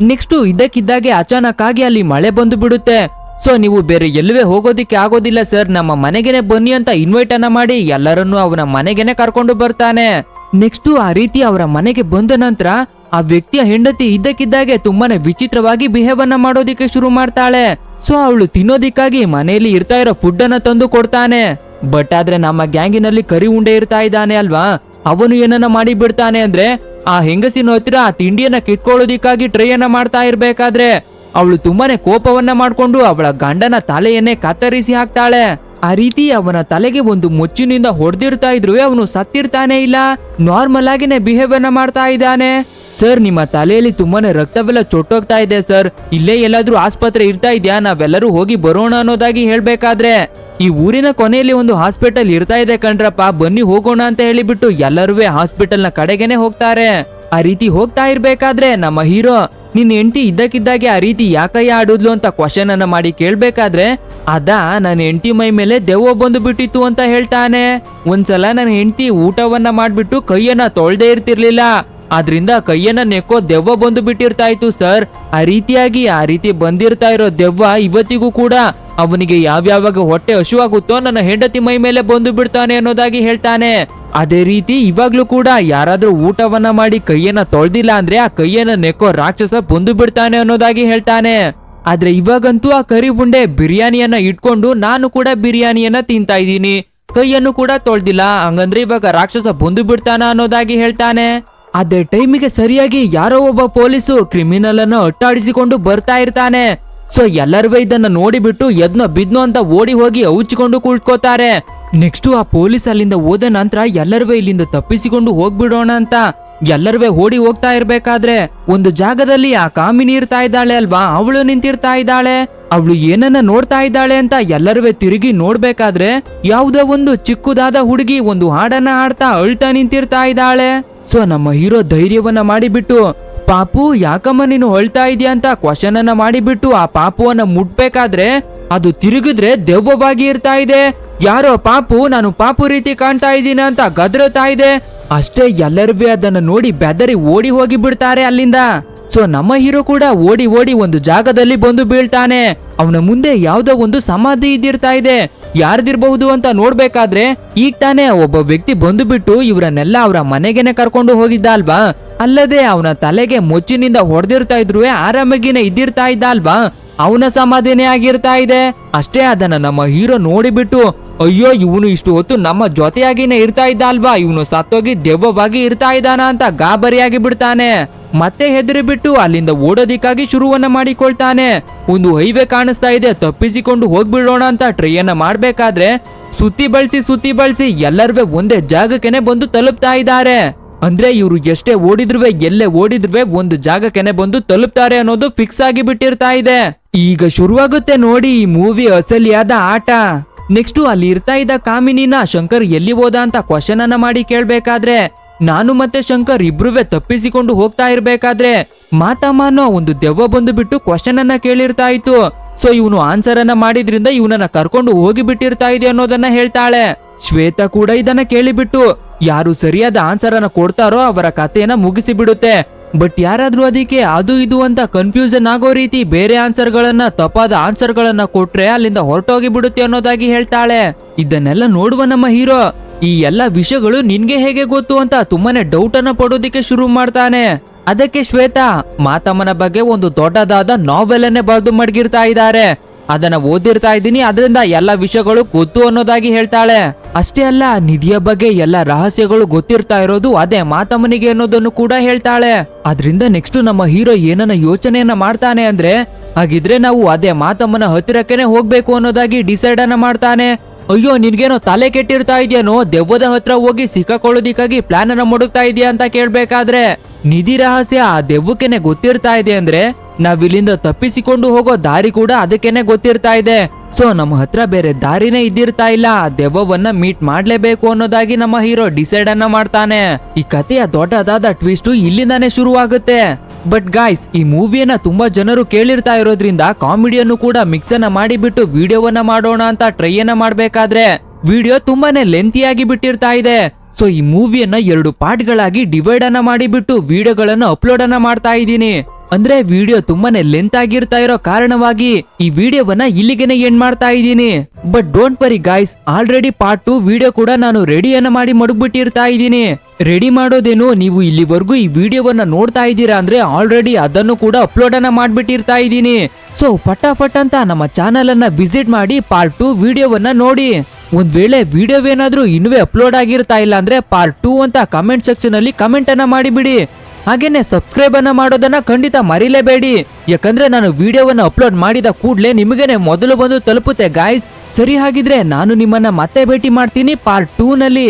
ನೆಕ್ಸ್ಟ್ ಇದಕ್ಕಿದ್ದಾಗೆ ಅಚಾನಕ್ ಆಗಿ ಅಲ್ಲಿ ಮಳೆ ಬಂದು ಬಿಡುತ್ತೆ. ಸೊ ನೀವು ಬೇರೆ ಎಲ್ಲವೇ ಹೋಗೋದಿಕ್ಕೆ ಆಗೋದಿಲ್ಲ ಸರ್ ನಮ್ಮ ಮನೆಗೆನೆ ಬನ್ನಿ ಅಂತ ಇನ್ವೈಟ್ ಅನ್ನ ಮಾಡಿ ಎಲ್ಲರನ್ನೂ ಅವನ ಮನೆಗೆನೆ ಕರ್ಕೊಂಡು ಬರ್ತಾನೆ. ನೆಕ್ಸ್ಟ್ ಆ ರೀತಿ ಅವರ ಮನೆಗೆ ಬಂದ ನಂತರ ಆ ವ್ಯಕ್ತಿಯ ಹೆಂಡತಿ ಇದ್ದಕ್ಕಿದ್ದಾಗೆ ತುಂಬಾನೇ ವಿಚಿತ್ರವಾಗಿ ಬಿಹೇವ್ ಅನ್ನ ಮಾಡೋದಿಕ್ಕೆ ಶುರು ಮಾಡ್ತಾಳೆ. ಸೊ ಅವಳು ತಿನ್ನೋದಿಕ್ಕಾಗಿ ಮನೆಯಲ್ಲಿ ಇರ್ತಾ ಇರೋ ಫುಡ್ ಅನ್ನ ತಂದು ಕೊಡ್ತಾನೆ. ಬಟ್ ಆದ್ರೆ ನಮ್ಮ ಗ್ಯಾಂಗಿನಲ್ಲಿ ಕರಿ ಉಂಡೆ ಇರ್ತಾ ಇದ್ದಾನೆ ಅಲ್ವಾ? ಅವನು ಏನನ್ನ ಮಾಡಿ ಬಿಡ್ತಾನೆ ಅಂದ್ರೆ ಆ ಹೆಂಗಸಿನ ಹತ್ತಿರ ಆ ತಿಂಡಿಯನ್ನ ಕಿತ್ಕೊಳ್ಳೋದಿಕ್ಕಾಗಿ ಟ್ರೈ ಅನ್ನ ಮಾಡ್ತಾ ಇರ್ಬೇಕಾದ್ರೆ ಅವಳು ತುಂಬಾನೇ ಕೋಪವನ್ನ ಮಾಡ್ಕೊಂಡು ಅವಳ ಗಂಡನ ತಲೆಯನ್ನೇ ಕತ್ತರಿಸಿ ಹಾಕ್ತಾಳೆ. ಆ ರೀತಿ ಅವನ ತಲೆಗೆ ಒಂದು ಮುಚ್ಚಿನಿಂದ ಹೊಡೆದಿರ್ತಾ ಇದ್ರು ಅವನು ಸತ್ತಿರ್ತಾನೆ ಇಲ್ಲ. ನಾರ್ಮಲ್ ಆಗಿನೇ ಬಿಹೇವಿಯರ್ ಅನ್ನ ಮಾಡ್ತಾ ಇದ್ದಾನೆ. ಸರ್ ನಿಮ್ಮ ತಲೆಯಲ್ಲಿ ತುಂಬಾನೇ ರಕ್ತವೆಲ್ಲ ಚೊಟ್ಟೋಗ್ತಾ ಇದೆ ಸರ್ ಇಲ್ಲೇ ಎಲ್ಲಾದ್ರೂ ಆಸ್ಪತ್ರೆ ಇರ್ತಾ ಇದೆಯಾ? ನಾವೆಲ್ಲರೂ ಹೋಗಿ ಬರೋಣ ಅನ್ನೋದಾಗಿ ಹೇಳ್ಬೇಕಾದ್ರೆ. ಈ ಊರಿನ ಕೊನೆಯಲ್ಲಿ ಒಂದು ಹಾಸ್ಪಿಟಲ್ ಇರ್ತಾ ಇದೆ ಕಣ್ರಪ್ಪ. ಬನ್ನಿ ಹೋಗೋಣ ಅಂತ ಹೇಳಿಬಿಟ್ಟು ಎಲ್ಲರೂ ಹಾಸ್ಪಿಟಲ್ನ ಕಡೆಗೆನೆ ಹೋಗ್ತಾರೆ. ಆ ರೀತಿ ಹೋಗ್ತಾ ಇರ್ಬೇಕಾದ್ರೆ ನಮ್ಮ ಹೀರೋ ನಿನ್ ಹೆಂಡತಿ ಇದ್ದಕ್ಕಿದ್ದಾಗೆ ಆ ರೀತಿ ಯಾಕಯ್ಯ ಆಡುದ್ಲು ಅಂತ ಕ್ವಶನ್ ಅನ್ನ ಮಾಡಿ ಕೇಳ್ಬೇಕಾದ್ರೆ, ಅದ ನನ್ನ ಹೆಂಡತಿ ಮೈ ಮೇಲೆ ದೆವ್ವ ಬಂದು ಬಿಟ್ಟಿತ್ತು ಅಂತ ಹೇಳ್ತಾನೆ. ಒಂದ್ಸಲ ನನ್ನ ಹೆಂಡತಿ ಊಟವನ್ನ ಮಾಡ್ಬಿಟ್ಟು ಕೈಯನ್ನ ತೊಳ್ದೇ ಇರ್ತಿರ್ಲಿಲ್ಲ. ಆದ್ರಿಂದ ಕೈಯನ್ನ ನೆಕ್ಕೋ ದೆವ್ವ ಬಂದು ಬಿಟ್ಟಿರ್ತಾ ಸರ್. ಆ ರೀತಿಯಾಗಿ ಆ ರೀತಿ ಬಂದಿರ್ತಾ ಇರೋ ದೆವ್ವ ಇವತ್ತಿಗೂ ಕೂಡ ಅವನಿಗೆ ಯಾವ್ಯಾವಾಗ ಹೊಟ್ಟೆ ಹಶುವಾಗುತ್ತೋ ನನ್ನ ಹೆಂಡತಿ ಮೈ ಮೇಲೆ ಬಂದು ಬಿಡ್ತಾನೆ ಅನ್ನೋದಾಗಿ ಹೇಳ್ತಾನೆ. ಅದೇ ರೀತಿ ಇವಾಗ್ಲೂ ಕೂಡ ಯಾರಾದ್ರೂ ಊಟವನ್ನ ಮಾಡಿ ಕೈಯನ್ನ ತೊಳ್ದಿಲ್ಲ ಅಂದ್ರೆ ಆ ಕೈಯನ್ನ ನೆಕ್ಕೋ ರಾಕ್ಷಸ ಬಂದು ಬಿಡ್ತಾನೆ ಅನ್ನೋದಾಗಿ ಹೇಳ್ತಾನೆ. ಆದ್ರೆ ಇವಾಗಂತೂ ಆ ಕರಿ ಉಂಡೆ ಬಿರಿಯಾನಿಯನ್ನ ಇಟ್ಕೊಂಡು ನಾನು ಕೂಡ ಬಿರಿಯಾನಿಯನ್ನ ತಿಂತಾ ಇದ್ದೀನಿ. ಕೈಯನ್ನು ಕೂಡ ತೊಳ್ದಿಲ್ಲ, ಹಂಗಂದ್ರೆ ಇವಾಗ ರಾಕ್ಷಸ ಬಂದು ಬಿಡ್ತಾನ ಅನ್ನೋದಾಗಿ ಹೇಳ್ತಾನೆ. ಅದೇ ಟೈಮಿಗೆ ಸರಿಯಾಗಿ ಯಾರೋ ಒಬ್ಬ ಪೊಲೀಸು ಕ್ರಿಮಿನಲ್ ಅನ್ನು ಅಟ್ಟಾಡಿಸಿಕೊಂಡು ಬರ್ತಾ ಇರ್ತಾನೆ. ಸೊ ಎಲ್ಲರೂ ಇದನ್ನ ನೋಡಿಬಿಟ್ಟು ಎದ್ನೋ ಬಿದ್ನು ಅಂತ ಓಡಿ ಹೋಗಿ ಅವುಚ್ಕೊಂಡು ಕುಳ್ಕೋತಾರೆ ನೆಕ್ಸ್ಟ್ ಆ ಪೊಲೀಸ್ ಅಲ್ಲಿಂದ ಹೋದ ನಂತರ ಎಲ್ಲರೂ ಇಲ್ಲಿಂದ ತಪ್ಪಿಸಿಕೊಂಡು ಹೋಗ್ಬಿಡೋಣ ಅಂತ. ಎಲ್ಲರೂ ಓಡಿ ಹೋಗ್ತಾ ಇರ್ಬೇಕಾದ್ರೆ ಒಂದು ಜಾಗದಲ್ಲಿ ಆ ಕಾಮಿನಿ ಇರ್ತಾ ಇದ್ದಾಳೆ ಅಲ್ವಾ? ಅವಳು ನಿಂತಿರ್ತಾ ಇದ್ದಾಳೆ. ಅವಳು ಏನನ್ನ ನೋಡ್ತಾ ಇದ್ದಾಳೆ ಅಂತ ಎಲ್ಲರೂ ತಿರುಗಿ ನೋಡ್ಬೇಕಾದ್ರೆ ಯಾವುದೋ ಒಂದು ಚಿಕ್ಕದಾದ ಹುಡುಗಿ ಒಂದು ಹಾಡನ್ನ ಹಾಡ್ತಾ ಅಳ್ತಾ ನಿಂತಿರ್ತಾ ಇದ್ದಾಳೆ. ಸೊ ನಮ್ಮ ಹೀರೋ ಧೈರ್ಯವನ್ನ ಮಾಡಿಬಿಟ್ಟು. ಪಾಪು, ಯಾಕಮ್ಮ ನೀನು ಹೊಳ್ತಾ ಇದೀಯ ಅಂತ ಕ್ವಶನ್ ಅನ್ನ ಮಾಡಿಬಿಟ್ಟು ಆ ಪಾಪುವನ್ನ ಮುಟ್ಬೇಕಾದ್ರೆ ಅದು ತಿರುಗಿದ್ರೆ ದೆವ್ವವಾಗಿ ಇರ್ತಾ ಇದೆ. ಯಾರೋ ಪಾಪು, ನಾನು ಪಾಪು ರೀತಿ ಕಾಣ್ತಾ ಇದ್ದೀನ ಅಂತ ಗದ್ರತಾ ಇದೆ. ಅಷ್ಟೇ ಎಲ್ಲರೂ ಅದನ್ನ ನೋಡಿ ಬೆದರಿ ಓಡಿ ಹೋಗಿ ಬಿಡ್ತಾರೆ ಅಲ್ಲಿಂದ. ಸೊ ನಮ್ಮ ಹೀರೋ ಕೂಡ ಓಡಿ ಓಡಿ ಒಂದು ಜಾಗದಲ್ಲಿ ಬಂದು ಬೀಳ್ತಾನೆ. ಅವನ ಮುಂದೆ ಯಾವ್ದೋ ಒಂದು ಸಮಾಧಿ ಇದ್ದಿರ್ತಾ ಇದೆ. ಯಾರ್ದಿರ್ಬಹುದು ಅಂತ ನೋಡ್ಬೇಕಾದ್ರೆ ಈಗ ತಾನೇ ಒಬ್ಬ ವ್ಯಕ್ತಿ ಬಂದು ಬಿಟ್ಟು ಇವರನ್ನೆಲ್ಲ ಅವರ ಮನೆಗೆನೆ ಕರ್ಕೊಂಡು ಹೋಗಿದ್ದ ಅಲ್ವಾ? ಅಲ್ಲದೆ ಅವನ ತಲೆಗೆ ಮೊಚ್ಚಿನಿಂದ ಹೊಡೆದಿರ್ತಾ ಇದ್ರು ಆರಾಮಾಗಿನೇ ಇದ್ದಿರ್ತಾ ಇದ್ದ ಅಲ್ವಾ? ಅವನ ಸಮಾಧಿನೇ ಆಗಿರ್ತಾ ಇದೆ. ಅಷ್ಟೇ ಅದನ್ನ ನಮ್ಮ ಹೀರೋ ನೋಡಿಬಿಟ್ಟು, ಅಯ್ಯೋ, ಇವನು ಇಷ್ಟು ಹೊತ್ತು ನಮ್ಮ ಜೊತೆಯಾಗಿನೇ ಇರ್ತಾ ಇದ್ದ ಅಲ್ವಾ ಇವನು ಸತ್ತೋಗಿ ದೆವ್ವವಾಗಿ ಇರ್ತಾ ಇದ್ದಾನ ಅಂತ ಗಾಬರಿಯಾಗಿ ಬಿಡ್ತಾನೆ. ಮತ್ತೆ ಹೆದರಿ ಬಿಟ್ಟು ಅಲ್ಲಿಂದ ಓಡೋದಿಕ್ಕಾಗಿ ಶುರುವನ್ನ ಮಾಡಿಕೊಳ್ತಾನೆ. ಒಂದು ಹೈವೇ ಕಾಣಿಸ್ತಾ ಇದೆ, ತಪ್ಪಿಸಿಕೊಂಡು ಹೋಗ್ಬಿಡೋಣ ಅಂತ ಟ್ರೈಯನ್ನ ಮಾಡ್ಬೇಕಾದ್ರೆ ಸುತ್ತಿ ಬಳಸಿ ಸುತ್ತಿ ಬಳಸಿ ಎಲ್ಲರೂ ಒಂದೇ ಜಾಗಕ್ಕೆನೆ ಬಂದು ತಲುಪ್ತಾ ಇದ್ದಾರೆ. ಅಂದ್ರೆ ಇವರು ಎಷ್ಟೇ ಓಡಿದ್ರು ಎಲ್ಲೇ ಓಡಿದ್ರು ಒಂದು ಜಾಗಕ್ಕೆನೆ ಬಂದು ತಲುಪ್ತಾರೆ ಅನ್ನೋದು ಫಿಕ್ಸ್ ಆಗಿ ಬಿಟ್ಟಿರ್ತಾ ಇದೆ. ಈಗ ಶುರುವಾಗುತ್ತೆ ನೋಡಿ ಈ ಮೂವಿ ಅಸಲಿಯಾದ ಆಟ. ನೆಕ್ಸ್ಟ್ ಅಲ್ಲಿ ಇರ್ತಾ ಇದ್ದ ಕಾಮಿನಿನ ಶಂಕರ್ ಎಲ್ಲಿ ಹೋದ ಅಂತ ಕ್ವಶನ್ ಅನ್ನ ಮಾಡಿ ಕೇಳ್ಬೇಕಾದ್ರೆ, ನಾನು ಮತ್ತೆ ಶಂಕರ್ ಇಬ್ರುವೆ ತಪ್ಪಿಸಿಕೊಂಡು ಹೋಗ್ತಾ ಇರ್ಬೇಕಾದ್ರೆ, ಮಾತಮ್ಮ ಅನ್ನೋ ಒಂದು ದೆವ್ವ ಬಂದು ಬಿಟ್ಟು ಕ್ವಶನ್ ಅನ್ನ ಕೇಳಿರ್ತಾ ಇತ್ತು. ಸೊ ಇವನು ಆನ್ಸರ್ ಅನ್ನ ಮಾಡಿದ್ರಿಂದ ಇವನನ್ನ ಕರ್ಕೊಂಡು ಹೋಗಿ ಬಿಟ್ಟಿರ್ತಾ ಇದೆ ಅನ್ನೋದನ್ನ ಹೇಳ್ತಾಳೆ. ಶ್ವೇತಾ ಕೂಡ ಇದನ್ನ ಕೇಳಿಬಿಟ್ಟು, ಯಾರು ಸರಿಯಾದ ಆನ್ಸರ್ ಅನ್ನ ಕೊಡ್ತಾರೋ ಅವರ ಕಥೆಯನ್ನ ಮುಗಿಸಿ ಬಿಡುತ್ತೆ ಬಟ್ ಯಾರಾದ್ರೂ ಅದಕ್ಕೆ ಅದು ಇದು ಅಂತ ಕನ್ಫ್ಯೂಷನ್ ಆಗೋ ರೀತಿ ಬೇರೆ ಆನ್ಸರ್ ಗಳನ್ನ, ತಪ್ಪಾದ ಆನ್ಸರ್ ಗಳನ್ನ ಕೊಟ್ರೆ ಅಲ್ಲಿಂದ ಹೊರಟೋಗಿ ಬಿಡುತ್ತೆ ಅನ್ನೋದಾಗಿ ಹೇಳ್ತಾಳೆ. ಇದನ್ನೆಲ್ಲ ನೋಡುವ ನಮ್ಮ ಹೀರೋ. ಈ ಎಲ್ಲ ವಿಷಯಗಳು ನಿನ್ಗೆ ಹೇಗೆ ಗೊತ್ತು ಅಂತ ತುಂಬಾನೇ ಡೌಟ್ ಅನ್ನ ಪಡೋದಿಕ್ಕೆ ಶುರು ಮಾಡ್ತಾನೆ. ಅದಕ್ಕೆ ಶ್ವೇತಾ, ಮಾತಮ್ಮನ ಬಗ್ಗೆ ಒಂದು ದೊಡ್ಡದಾದ ನಾವೆಲ್ ಅನ್ನೇ ಬರೆದು ಮಡಗಿರ್ತಾ ಇದ್ದಾರೆ. ಅದನ್ನ ಓದಿರ್ತಾ ಇದ್ದೀನಿ, ಅದರಿಂದ ಎಲ್ಲ ವಿಷಯಗಳು ಗೊತ್ತು ಅನ್ನೋದಾಗಿ ಹೇಳ್ತಾಳೆ. ಅಷ್ಟೇ ಅಲ್ಲ, ನಿಧಿಯ ಬಗ್ಗೆ ಎಲ್ಲ ರಹಸ್ಯಗಳು ಗೊತ್ತಿರ್ತಾ ಇರೋದು ಅದೇ ಮಾತಮ್ಮನಿಗೆ ಅನ್ನೋದನ್ನು ಕೂಡ ಹೇಳ್ತಾಳೆ. ಅದರಿಂದ ನೆಕ್ಸ್ಟ್ ನಮ್ಮ ಹೀರೋ ಏನನ್ನ ಯೋಚನೆಯನ್ನ ಮಾಡ್ತಾನೆ ಅಂದ್ರೆ, ಹಾಗಿದ್ರೆ ನಾವು ಅದೇ ಮಾತಮ್ಮನ ಹತ್ತಿರಕ್ಕೇನೆ ಹೋಗ್ಬೇಕು ಅನ್ನೋದಾಗಿ ಡಿಸೈಡ್ ಅನ್ನ ಮಾಡ್ತಾನೆ. ಅಯ್ಯೋ, ನಿನ್ಗೇನೋ ತಲೆ ಕೆಟ್ಟಿರ್ತಾ ಇದೆಯೇನೋ, ದೆವ್ವದ ಹತ್ರ ಹೋಗಿ ಸಿಕ್ಕಕೊಳ್ಳೋದಿಕ್ಕಾಗಿ ಪ್ಲಾನ್ ಅನ್ನ ಮುಡುಕ್ತಾ ಇದೆಯಾ ಅಂತ ಕೇಳ್ಬೇಕಾದ್ರೆ, ನಿಧಿ ರಹಸ್ಯ ಆ ದೆವ್ವಕ್ಕೆನೆ ಗೊತ್ತಿರ್ತಾ ಇದೆ ಅಂದ್ರೆ ನಾವ್ ಇಲ್ಲಿಂದ ತಪ್ಪಿಸಿಕೊಂಡು ಹೋಗೋ ದಾರಿ ಕೂಡ ಅದಕ್ಕೇನೆ ಗೊತ್ತಿರ್ತಾ ಇದೆ. ಸೊ ನಮ್ಮ ಹತ್ರ ಬೇರೆ ದಾರಿನೇ ಇದ್ದಿರ್ತಾ ಇಲ್ಲ. ಆ ದೆವ್ವವನ್ನ ಮೀಟ್ ಮಾಡ್ಲೇಬೇಕು ಅನ್ನೋದಾಗಿ ನಮ್ಮ ಹೀರೋ ಡಿಸೈಡ್ ಅನ್ನ ಮಾಡ್ತಾನೆ. ಈ ಕಥೆಯ ದೊಡ್ಡದಾದ ಟ್ವಿಸ್ಟ್ ಇಲ್ಲಿಂದಾನೇ ಶುರುವಾಗುತ್ತೆ. ಬಟ್ ಗಾಯ್ಸ್ ಈ ಮೂವಿಯನ್ನ ತುಂಬಾ ಜನರು ಕೇಳಿರ್ತಾ ಇರೋದ್ರಿಂದ ಕಾಮಿಡಿಯನ್ನು ಕೂಡ ಮಿಕ್ಸ್ ಅನ್ನ ಮಾಡಿಬಿಟ್ಟು ವಿಡಿಯೋವನ್ನ ಮಾಡೋಣ ಅಂತ ಟ್ರೈ ಅನ್ನ ಮಾಡ್ಬೇಕಾದ್ರೆ ವಿಡಿಯೋ ತುಂಬಾನೇ ಲೆಂತಿಯಾಗಿ ಬಿಟ್ಟಿರ್ತಾ ಇದೆ. ಸೊ ಈ ಮೂವಿಯನ್ನ ಎರಡು ಪಾರ್ಟ್ಗಳಾಗಿ ಡಿವೈಡ್ ಅನ್ನ ಮಾಡಿಬಿಟ್ಟು ವಿಡಿಯೋಗಳನ್ನ ಅಪ್ಲೋಡ್ ಅನ್ನ ಮಾಡ್ತಾ ಇದ್ದೀನಿ. ಅಂದ್ರೆ ವಿಡಿಯೋ ತುಂಬಾನೇ ಲೆಂತ್ ಆಗಿರ್ತಾ ಇರೋ ಕಾರಣವಾಗಿ ಈ ವಿಡಿಯೋವನ್ನ ಇಲ್ಲಿಗೆನೆ ಎಂಡ್ ಮಾಡ್ತಾ ಇದ್ದೀನಿ. But don't worry guys already part two video ಕೂಡ ನಾನು ರೆಡಿಯನ್ನ ಮಾಡಿ ಮಡಗ್ಬಿಟ್ಟಿರ್ತಾ ಇದ್ದೀನಿ. ರೆಡಿ ಮಾಡೋದೇನು, ನೀವು ಇಲ್ಲಿವರೆಗೂ ಈ ವಿಡಿಯೋವನ್ನ ನೋಡ್ತಾ ಇದ್ದೀರಾ ಅಂದ್ರೆ ಆಲ್ರೆಡಿ ಅದನ್ನು ಕೂಡ ಅಪ್ಲೋಡ್ ಅನ್ನ ಮಾಡ್ಬಿಟ್ಟಿರ್ತಾ ಇದ್ದೀನಿ. ಸೊ ಫಟಾಫಟ್ ಅಂತ ನಮ್ಮ ಚಾನಲ್ ಅನ್ನ ವಿಸಿಟ್ ಮಾಡಿ ಪಾರ್ಟ್ ಟು ವಿಡಿಯೋವನ್ನ ನೋಡಿ. ಒಂದ್ ವೇಳೆ ವಿಡಿಯೋ ಏನಾದ್ರೂ ಇನ್ನುವೇ ಅಪ್ಲೋಡ್ ಆಗಿರ್ತಾ ಇಲ್ಲ ಅಂದ್ರೆ ಪಾರ್ಟ್ ಟೂ ಅಂತ ಕಮೆಂಟ್ ಸೆಕ್ಷನ್ ಅಲ್ಲಿ ಕಮೆಂಟ್ ಅನ್ನ ಮಾಡಿಬಿಡಿ. ಹಾಗೇನೆ ಸಬ್ಸ್ಕ್ರೈಬ್ ಅನ್ನ ಮಾಡೋದನ್ನ ಖಂಡಿತ ಮರಿಲೇಬೇಡಿ. ಯಾಕಂದ್ರೆ ನಾನು ವಿಡಿಯೋವನ್ನ ಅಪ್ಲೋಡ್ ಮಾಡಿದ ಕೂಡಲೇ ನಿಮಗೇನೆ ಮೊದಲು ಬಂದು ತಲುಪುತ್ತೆ ಗಾಯ್ಸ್ ಸರಿ ಹಾಗಿದ್ರೆ ನಾನು ನಿಮ್ಮನ್ನ ಮತ್ತೆ ಭೇಟಿ ಮಾಡ್ತೀನಿ ಪಾರ್ಟ್ ಟೂ ನಲ್ಲಿ.